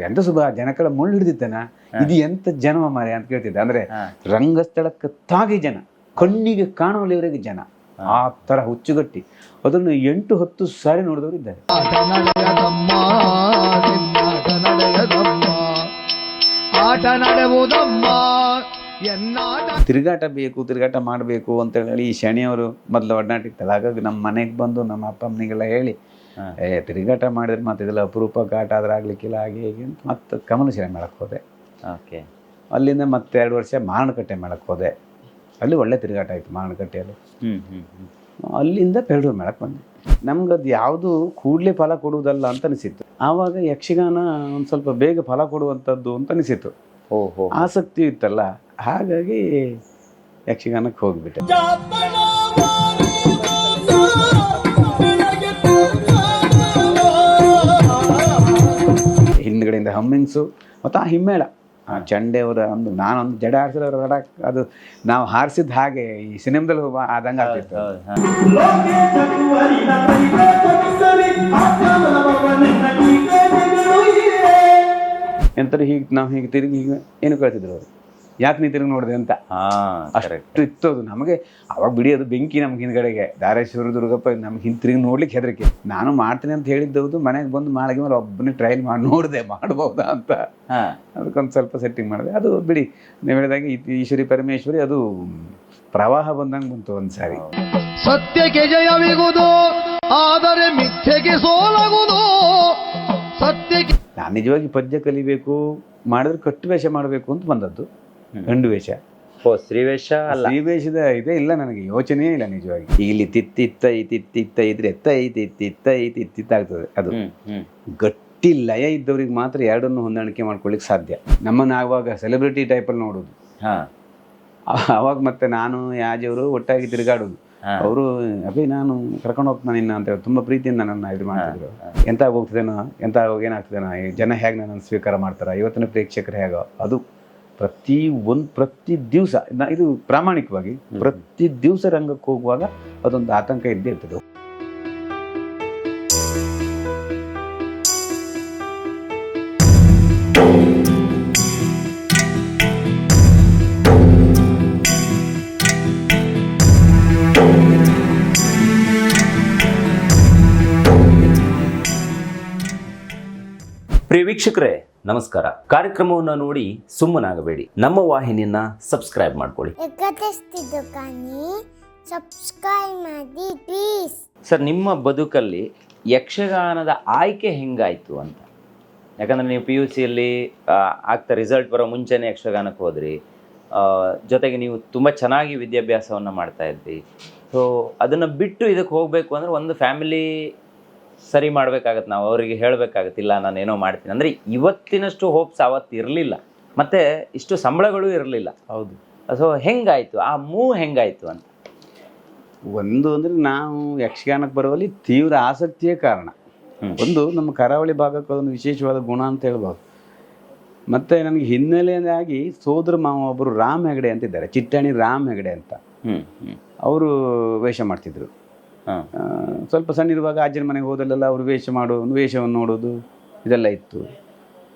ಎಂತ ಸುಬ ಜನಗಳ ಮುಳ್ಳು ಹಿಡಿದಿದ್ದನ ಇದು ಎಂತ ಜನ್ಮ ಮಾರೆ ಅಂತ ಕೇಳ್ತಿದ್ದೆ. ಅಂದ್ರೆ. ರಂಗಸ್ಥಳಕ್ಕೆ ತಾಗಿ ಜನ ಕಣ್ಣಿಗೆ ಕಾಣುವಲ್ಲಿವರೆಗೆ ಜನ. ಆ ತರ ಹುಚ್ಚುಗಟ್ಟಿ. ಅದನ್ನು ಎಂಟು ಹತ್ತು ಸಾರಿ ನೋಡಿದವರು ಇದ್ದಾರೆ. ತಿರುಗಾಟ ಬೇಕು ತಿರುಗಾಟ ಮಾಡಬೇಕು ಅಂತ ಹೇಳಿ ಈ ಶನಿಯವರು ಮೊದಲು ಒಡನಾಟಿತ್ತಲ್ಲ ಹಾಗಾಗಿ ನಮ್ಮ ಮನೆಗೆ ಬಂದು ನಮ್ಮ ಅಪ್ಪ ಅಮ್ಮನಿಗೆಲ್ಲ ಹೇಳಿ. ಏ ತಿರುಗಾಟ ಮಾಡಿದ್ರೆ ಮತ್ತೆ ಇದೆಲ್ಲ ಅಪರೂಪ ಘಾಟ ಆದ್ರೆ ಆಗ್ಲಿಕ್ಕಿಲ್ಲ ಹಾಗೆ ಹೀಗೆ ಅಂತ ಮತ್ತೆ ಕಮಲ ಶಿಲೆ ಮೇಳಕ್ಕೆ ಹೋದೆ. ಓಕೆ. ಅಲ್ಲಿಂದ ಮತ್ತೆ ಎರಡು ವರ್ಷ ಮಾರಣಕಟ್ಟೆ ಮೇಳಕ್ಕೆ ಹೋದೆ. ಅಲ್ಲಿ ಒಳ್ಳೆ ತಿರುಗಾಟ ಆಯ್ತು ಮಾರಣಕಟ್ಟೆಯಲ್ಲಿ ಹ್ಮ್ ಹ್ಮ್ ಹ್ಮ್. ಅಲ್ಲಿಂದ ಪೆರಡೂರು ಮೇಳಕ್ಕೆ ಬಂದೆ. ನಮ್ಗೆ ಅದು ಯಾವುದು ಕೂಡಲೇ ಫಲ ಕೊಡುವುದಲ್ಲ ಅಂತ ಅನಿಸಿತ್ತು. ಆವಾಗ ಯಕ್ಷಗಾನ ಒಂದು ಸ್ವಲ್ಪ ಬೇಗ ಫಲ ಕೊಡುವಂಥದ್ದು ಅಂತ ಅನಿಸಿತ್ತು. ಓಹೋ. ಆಸಕ್ತಿ ಇತ್ತಲ್ಲ ಹಾಗಾಗಿ ಯಕ್ಷಗಾನಕ್ಕೆ ಹೋಗಿಬಿಟ್ಟೆ. ಹಿಂದ್ಗಡೆಯಿಂದ ಹಮ್ಮಿಂಗ್ಸು ಮತ್ತು ಆ ಹಿಮ್ಮೇಳ ಆ ಚಂಡೆಯವರ ಒಂದು ನಾನೊಂದು ಜಡ ಹಾರಿಸಿದವರು ರಡ ಅದು ನಾವು ಹಾರಿಸಿದ ಹಾಗೆ ಈ ಸಿನಿಮಾದಲ್ಲಿ ಆದಂಗೆ ಆಗ್ತಿತ್ತು. ಎಂತಾರೆ ಹೀಗೆ ನಾವು ಹೀಗೆ ತಿರುಗಿ ಹೀಗೆ ಏನು ಕೇಳ್ತಿದ್ರು ಅವರು? ಯಾಕೆ ನೀ ತಿರುಗಿ ನೋಡಿದೆ ಅಂತ? ಅಷ್ಟು ಇತ್ತು ಅದು ನಮಗೆ ಅವಾಗ ಬಿಡಿ ಅದು ಬೆಂಕಿ ನಮ್ಗೆ ಹಿಂದ್ಗಡೆಗೆ. ಧಾರೇಶ್ವರ ದುರ್ಗಪ್ಪ ನಮ್ಗೆ ಹಿಂದೆ ತಿರುಗಿ ನೋಡ್ಲಿಕ್ಕೆ ಹೆದರಿಕೆ. ನಾನು ಮಾಡ್ತೀನಿ ಅಂತ ಹೇಳಿದ್ದವುದು ಮನೆಗೆ ಬಂದು ಮಾಳಿಗೆ ಮೇಲೆ ಒಬ್ಬನೇ ಟ್ರಯಲ್ ಮಾಡಿ ನೋಡಿದೆ ಮಾಡ್ಬೋದಾ ಅಂತ. ಹಾ. ಅದಕ್ಕೊಂದು ಸ್ವಲ್ಪ ಸೆಟ್ಟಿಂಗ್ ಮಾಡಿದೆ. ಅದು ಬಿಡಿ ನೀವು ಹೇಳಿದಾಗ ಈಶ್ವರಿ ಪರಮೇಶ್ವರಿ ಅದು ಪ್ರವಾಹ ಬಂದಂಗೆ ಬಂತು ಒಂದು ಸಾರಿ ಸತ್ಯಕ್ಕೆ ಜಯವಿಗುವುದು ಆದರೆ ಮಿಥ್ಯೆಗೆ ಸೋಲಗುವುದು ಸತ್ಯಕ್ಕೆ ನಾನು ನಿಜವಾಗಿ ಪದ್ಯ ಕಲಿಬೇಕು ಮಾಡಿದ್ರೆ ಕಟ್ಟು ವೇಷ ಮಾಡಬೇಕು ಅಂತ ಬಂದದ್ದು. ಗಂಡು ವೇಷ. ಓ ಶ್ರೀವೇಶ ಅಲ್ಲ. ಶ್ರೀವೇಶದ ಇದೇ ಇಲ್ಲ ನನಗೆ ಯೋಚನೆಯೇ ಇಲ್ಲ ನಿಜವಾಗಿ. ಇಲ್ಲಿ ತಿತ್ತಿತ್ತ ಇತ್ತಿತ್ತಿತ್ತ ತಿತ್ತಿತ್ತ ಇದ್ರೆ ಎತ್ತ ಇತ್ತಿತ್ತ ಈ ತಿತ್ತಿತ್ತ ಆಗ್ತದೆ ಅದು. ಗಟ್ಟಿ ಲಯ ಇದ್ದವ್ರಿಗೆ ಮಾತ್ರ ಎರಡನ್ನು ಹೊಂದಾಣಿಕೆ ಮಾಡ್ಕೊಳ್ಳಿಕ್ ಸಾಧ್ಯ. ನಮ್ಮನ್ನು ಆವಾಗ ಸೆಲೆಬ್ರಿಟಿ ಟೈಪಲ್ಲಿ ನೋಡೋದು. ಹಾ. ಅವಾಗ ಮತ್ತೆ ನಾನು ಯಾಜವರು ಒಟ್ಟಾಗಿ ತಿರುಗಾಡೋದು. ಅವರು ಅಭಿ ನಾನು ಕರ್ಕೊಂಡು ಹೋಗ್ತಾನೆ ನಿನ್ನ ಅಂತ ಹೇಳಿ ತುಂಬ ಪ್ರೀತಿಯಿಂದ ನನ್ನ ಇದು ಮಾಡ್ತಿದ್ರು. ಎಂತ ಹೋಗ್ತದೇನೋ ಎಂತ ಏನಾಗ್ತದೇನೋ ಜನ ಹೇಗೆ ನನ್ನನ್ನು ಸ್ವೀಕಾರ ಮಾಡ್ತಾರ? ಇವತ್ತಿನ ಪ್ರೇಕ್ಷಕರು ಹೇಗೋ ಅದು ಪ್ರತಿ ಒಂದು ಪ್ರತಿ ದಿವಸ ಇದು ಪ್ರಾಮಾಣಿಕವಾಗಿ ಪ್ರತಿ ದಿವಸ ರಂಗಕ್ಕೆ ಹೋಗುವಾಗ ಅದೊಂದು ಆತಂಕ ಇದ್ದೇ ಇರ್ತದೆ. ಪ್ರಿಯ ವೀಕ್ಷಕರೇ ನಮಸ್ಕಾರ. ಕಾರ್ಯಕ್ರಮವನ್ನು ನೋಡಿ ಸುಮ್ಮನಾಗಬೇಡಿ. ನಮ್ಮ ವಾಹಿನಿಯನ್ನ ಸಬ್ಸ್ಕ್ರೈಬ್ ಮಾಡ್ಕೊಳ್ಳಿ. ಸಬ್ಸ್ಕ್ರೈಬ್ ಮಾಡಿ ಪ್ಲೀಸ್ ಸರ್ ನಿಮ್ಮ ಬದುಕಲ್ಲಿ ಯಕ್ಷಗಾನದ ಆಯ್ಕೆ ಹೆಂಗಾಯ್ತು ಅಂತ? ಯಾಕಂದ್ರೆ ನೀವು ಪಿ ಯು ಸಿಯಲ್ಲಿ ಆಗ್ತಾ ರಿಸಲ್ಟ್ ಬರೋ ಮುಂಚೆನೇ ಯಕ್ಷಗಾನಕ್ಕೆ ಹೋದ್ರಿ. ಜೊತೆಗೆ ನೀವು ತುಂಬ ಚೆನ್ನಾಗಿ ವಿದ್ಯಾಭ್ಯಾಸವನ್ನು ಮಾಡ್ತಾ ಇದ್ರಿ. ಸೊ ಅದನ್ನು ಬಿಟ್ಟು ಇದಕ್ಕೆ ಹೋಗಬೇಕು ಅಂದ್ರೆ ಒಂದು ಫ್ಯಾಮಿಲಿ ಸರಿ ಮಾಡಬೇಕಾಗತ್ತೆ ನಾವು ಅವರಿಗೆ ಹೇಳಬೇಕಾಗತ್ತೆ ಇಲ್ಲ ನಾನು ಏನೋ ಮಾಡ್ತೀನಿ. ಅಂದರೆ ಇವತ್ತಿನಷ್ಟು ಹೋಪ್ಸ್ ಅವತ್ತು ಇರಲಿಲ್ಲ. ಮತ್ತು ಇಷ್ಟು ಸಂಬಳಗಳು ಇರಲಿಲ್ಲ. ಹೌದು. ಸೊ ಹೆಂಗಾಯಿತು? ಆ ಮೂ ಹೆಂಗಾಯಿತು ಅಂತ? ಒಂದು ಅಂದರೆ ನಾವು ಯಕ್ಷಗಾನಕ್ಕೆ ಬರುವಲ್ಲಿ ತೀವ್ರ ಆಸಕ್ತಿಯೇ ಕಾರಣ. ಒಂದು ನಮ್ಮ ಕರಾವಳಿ ಭಾಗಕ್ಕೆ ಒಂದು ವಿಶೇಷವಾದ ಗುಣ ಅಂತ ಹೇಳ್ಬೋದು. ಮತ್ತು ನನಗೆ ಹಿನ್ನೆಲೆಯಾಗಿ ಸೋದರ ಮಾವ ಒಬ್ಬರು ರಾಮ್ ಹೆಗಡೆ ಅಂತಿದ್ದಾರೆ. ಚಿಟ್ಟಾಣಿ ರಾಮ್ ಹೆಗಡೆ ಅಂತ. ಹ್ಞೂ ಹ್ಞೂ ಅವರು ವೇಷ ಮಾಡ್ತಿದ್ರು. ಸ್ವಲ್ಪ ಸಣ್ಣ ಇರುವಾಗ ಅಜ್ಜನ ಮನೆಗೆ ಹೋದಲ್ಲೆಲ್ಲ ಅವರು ವೇಷ ಮಾಡೋ ವೇಷವನ್ನು ನೋಡೋದು ಇದೆಲ್ಲ ಇತ್ತು.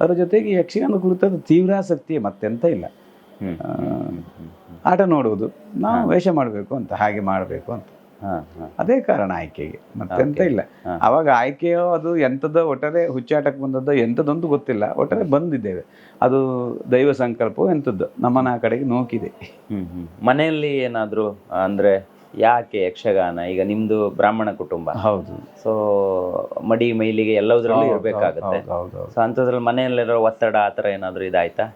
ಅದರ ಜೊತೆಗೆ ಯಕ್ಷಗಾನ ಕುರಿತಾದ ತೀವ್ರ ಆಸಕ್ತಿ ಮತ್ತೆಂತ ಇಲ್ಲ. ಆಟ ನೋಡುವುದು ನಾವು ವೇಷ ಮಾಡಬೇಕು ಅಂತ ಹಾಗೆ ಮಾಡಬೇಕು ಅಂತ. ಅದೇ ಕಾರಣ ಆಯ್ಕೆಗೆ ಮತ್ತೆಂತ. ಇಲ್ಲ. ಅವಾಗ ಆಯ್ಕೆಯೋ ಅದು ಎಂಥದ್ದೋ ಒಟ್ಟಾರೆ ಹುಚ್ಚಾಟಕ್ಕೆ ಬಂದದ್ದು ಎಂಥದ್ದೊಂದು ಗೊತ್ತಿಲ್ಲ ಒಟ್ಟಾರೆ ಬಂದಿದ್ದೇವೆ. ಅದು ದೈವ ಸಂಕಲ್ಪವು ಎಂಥದ್ದು ನಮ್ಮನ ಆ ಕಡೆಗೆ ನೋಕಿದೆ. ಮನೆಯಲ್ಲಿ ಏನಾದರೂ ಅಂದ್ರೆ ಯಾಕೆ ಯಕ್ಷಗಾನ? ಈಗ ನಿಮ್ದು ಬ್ರಾಹ್ಮಣ ಕುಟುಂಬ. ಹೌದು. ಸೊ ಮಡಿ ಮೈಲಿಗೆ ಎಲ್ಲದರಲ್ಲೂ ಇರಬೇಕಾಗುತ್ತೆ. ಸೊ ಅಂಥದ್ರಲ್ಲಿ ಮನೆಯಲ್ಲಿರೋ ಒತ್ತಡ ಆ ಥರ ಏನಾದರೂ ಇದಾಯ್ತಾ?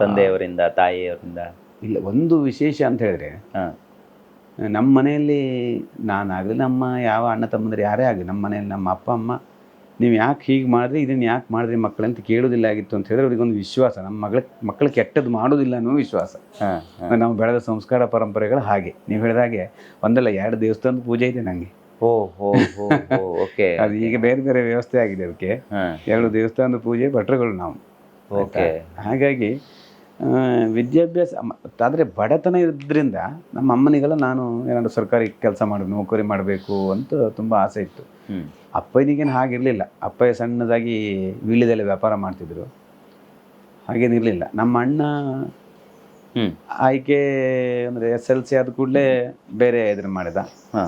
ತಂದೆಯವರಿಂದ ತಾಯಿಯವರಿಂದ? ಇಲ್ಲ ಒಂದು ವಿಶೇಷ ಅಂತ ಹೇಳಿದ್ರೆ ನಮ್ಮ ಮನೆಯಲ್ಲಿ ನಾನಾಗಲಿ ನಮ್ಮ ಯಾವ ಅಣ್ಣ ತಮ್ಮಂದ್ರೆ ಯಾರೇ ಆಗಲಿ ನಮ್ಮ ಮನೆಯಲ್ಲಿ ನಮ್ಮ ಅಪ್ಪ ಅಮ್ಮ ನೀವು ಯಾಕೆ ಹೀಗೆ ಮಾಡಿದ್ರಿ? ಇದನ್ನು ಯಾಕೆ ಮಾಡಿದ್ರಿ ಮಕ್ಕಳಂತ ಕೇಳೋದಿಲ್ಲ ಆಗಿತ್ತು ಅಂತ ಹೇಳಿದ್ರೆ ಅವ್ರಿಗೊಂದು ವಿಶ್ವಾಸ. ನಮ್ಮ ಮಗಳ ಮಕ್ಕಳು ಕೆಟ್ಟದ್ದು ಮಾಡೋದಿಲ್ಲ ಅನ್ನೋ ವಿಶ್ವಾಸ. ನಾವು ಬೆಳೆದ ಸಂಸ್ಕಾರ ಪರಂಪರೆಗಳು ಹಾಗೆ. ನೀವು ಹೇಳಿದಾಗೆ ಒಂದಲ್ಲ ಎರಡು ದೇವಸ್ಥಾನದ ಪೂಜೆ ಇದೆ ನನಗೆ ಓಕೆ ಅದು ಈಗ ಬೇರೆ ಬೇರೆ ವ್ಯವಸ್ಥೆ ಆಗಿದೆ ಅದಕ್ಕೆ. ಎರಡು ದೇವಸ್ಥಾನದ ಪೂಜೆ ಭಟ್ರುಗಳು ನಾವು. ಓಕೆ. ಹಾಗಾಗಿ ವಿದ್ಯಾಭ್ಯಾಸ ಆದರೆ ಬಡತನ ಇರೋದ್ರಿಂದ ನಮ್ಮ ಅಮ್ಮನಿಗೆಲ್ಲ ನಾನು ಏನಾದರೂ ಸರ್ಕಾರಿ ಕೆಲಸ ಮಾಡಬೇಕು ನೌಕರಿ ಮಾಡಬೇಕು ಅಂತ ತುಂಬ ಆಸೆ ಇತ್ತು. ಅಪ್ಪನಿಗೇನು ಹಾಗಿರಲಿಲ್ಲ. ಅಪ್ಪ ಸಣ್ಣದಾಗಿ ವೀಳ್ಯದಲ್ಲಿ ವ್ಯಾಪಾರ ಮಾಡ್ತಿದ್ರು. ಹಾಗೇನಿರಲಿಲ್ಲ. ನಮ್ಮ ಅಣ್ಣ ಹ್ಮ್. ಆಯ್ಕೆ ಅಂದರೆ ಎಸ್ ಎಲ್ ಸಿ ಆದ ಕೂಡಲೇ ಬೇರೆ ಇದನ್ನು ಮಾಡಿದ. ಹಾ.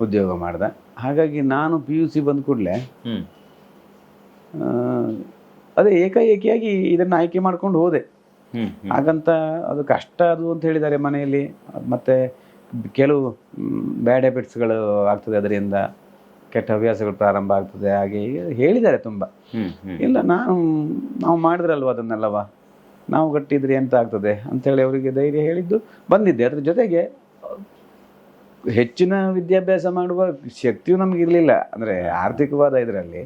ಉದ್ಯೋಗ ಮಾಡ್ದ. ಹಾಗಾಗಿ ನಾನು ಪಿ ಯು ಸಿ ಬಂದ ಕೂಡಲೇ ಹ್ಮ್. ಅದೇ ಏಕಾಏಕಿಯಾಗಿ ಇದನ್ನು ಆಯ್ಕೆ ಮಾಡ್ಕೊಂಡು ಹೋದೆ. ಹಾಗಂತ ಅದು ಕಷ್ಟ ಅದು ಅಂತ ಹೇಳಿದ್ದಾರೆ ಮನೆಯಲ್ಲಿ. ಮತ್ತೆ ಕೆಲವು ಬ್ಯಾಡ್ ಹ್ಯಾಬಿಟ್ಸ್ಗಳು ಆಗ್ತದೆ ಅದರಿಂದ. ಕೆಟ್ಟ ಹವ್ಯಾಸಗಳು ಪ್ರಾರಂಭ ಆಗ್ತದೆ. ಹಾಗೆ ಹೀಗೆ ಹೇಳಿದ್ದಾರೆ ತುಂಬ. ಇಲ್ಲ ನಾನು ನಾವು ಮಾಡಿದ್ರಲ್ವ ಅದನ್ನೆಲ್ಲವ? ನಾವು ಗಟ್ಟಿದ್ರೆ ಎಂತ ಆಗ್ತದೆ? ಅಂತೇಳಿ ಅವರಿಗೆ ಧೈರ್ಯ ಹೇಳಿದ್ದು ಬಂದಿದ್ದೆ. ಅದ್ರ ಜೊತೆಗೆ ಹೆಚ್ಚಿನ ವಿದ್ಯಾಭ್ಯಾಸ ಮಾಡುವ ಶಕ್ತಿಯು ನಮ್ಗೆ ಇರಲಿಲ್ಲ. ಅಂದರೆ ಆರ್ಥಿಕವಾದ ಇದರಲ್ಲಿ.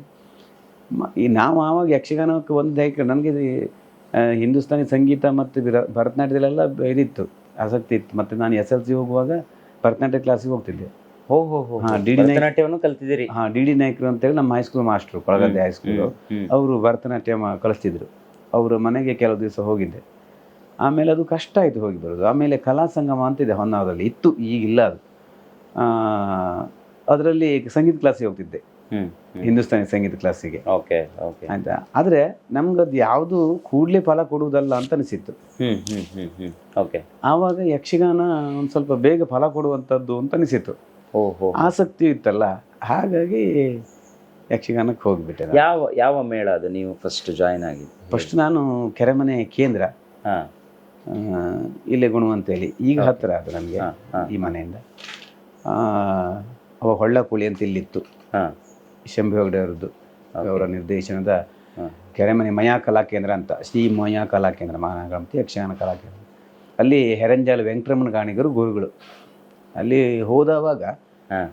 ಈ ನಾವು ಆವಾಗ ಯಕ್ಷಗಾನಕ್ಕೆ ಒಂದು ದೈಹಿಕ ನನಗೆ ಹಿಂದೂಸ್ತಾನಿ ಸಂಗೀತ ಮತ್ತು ಭರತನಾಟ್ಯದಲ್ಲೆಲ್ಲ ಇದಿತ್ತು ಆಸಕ್ತಿ ಇತ್ತು. ಮತ್ತು ನಾನು ಎಸ್ ಎಲ್ ಸಿ ಹೋಗುವಾಗ ಭರತನಾಟ್ಯ ಕ್ಲಾಸಿಗೆ ಹೋಗ್ತಿದ್ದೆ. ಭರತನಾಟ್ಯವನ್ನು ಕಲ್ತಿದ್ದೀರಿ. ಹಾಂ ಡಿ ಡಿ ನಾಯ್ಕರು ಅಂತೇಳಿ ನಮ್ಮ ಹೈಸ್ಕೂಲ್ ಮಾಸ್ಟರ್ ಕೊಳಗದ್ದೆ ಹೈಸ್ಕೂಲು ಅವರು ಭರತನಾಟ್ಯ ಕಲಿಸ್ತಿದ್ರು. ಅವರ ಮನೆಗೆ ಕೆಲವು ದಿವಸ ಹೋಗಿದ್ದೆ. ಆಮೇಲೆ ಅದು ಕಷ್ಟ ಆಯಿತು ಹೋಗಿ ಬರೋದು. ಆಮೇಲೆ ಕಲಾ ಸಂಗಮ ಅಂತಿದೆ ಹೊನ್ನಾವರದಲ್ಲಿ. ಇತ್ತು ಈಗಿಲ್ಲ ಅದು. ಅದರಲ್ಲಿ ಸಂಗೀತ ಕ್ಲಾಸಿಗೆ ಹೋಗ್ತಿದ್ದೆ. ಹಿಂದೂಸ್ತಾನಿ ಸಂಗೀತ ಕ್ಲಾಸಿಗೆ ಓಕೆ ಓಕೆ ಆಯ್ತಾ? ಆದರೆ ನಮ್ಗದು ಯಾವುದು ಕೂಡಲೇ ಫಲ ಕೊಡುವುದಲ್ಲ ಅಂತ ಅನಿಸಿತ್ತು. ಓಕೆ ಆವಾಗ ಯಕ್ಷಗಾನ ಒಂದು ಸ್ವಲ್ಪ ಬೇಗ ಫಲ ಕೊಡುವಂಥದ್ದು ಅಂತ ಅನಿಸಿತ್ತು. ಆಸಕ್ತಿ ಇತ್ತಲ್ಲ ಹಾಗಾಗಿ ಯಕ್ಷಗಾನಕ್ಕೆ ಹೋಗಿಬಿಟ್ಟೆ ನಾನು. ಯಾವ ಯಾವ ಮೇಳ ಅದು ನೀವು ಫಸ್ಟ್ ಜಾಯಿನ್ ಆಗಿ ಫಸ್ಟ್ ನಾನು ಕೆರೆಮನೆ ಕೇಂದ್ರ ಇಲ್ಲೇ ಆ, ಅಂತ ಹೇಳಿ ಈಗ ಹತ್ತಿರ ಅದು ನಮಗೆ ಹಾ, ಹಾ. ಈ ಮನೆಯಿಂದ. ಆ, ಹೊಳ್ಳ ಹೊಳ್ಳಕುಳಿ ಅಂತ ಇಲ್ಲಿತ್ತು. ಹಾ. ಶಂಭು ಹೆಗ್ಡೆ ಅವರದ್ದು ಅವರ ನಿರ್ದೇಶನದ ಹಾ. ಕೆರೆಮನೆ ಮಯಾ ಕಲಾ ಕೇಂದ್ರ ಅಂತ ಶ್ರೀ ಮಯಾ ಕಲಾ ಕೇಂದ್ರ ಮಹಾನಗರಂತಿ ಯಕ್ಷಗಾನ ಕಲಾ ಕೇಂದ್ರ. ಅಲ್ಲಿ ಹೆರಂಜಾಲ ವೆಂಕಟರಮಣ ಗಾಣಿಗರು ಗುರುಗಳು. ಅಲ್ಲಿ ಹೋದವಾಗ.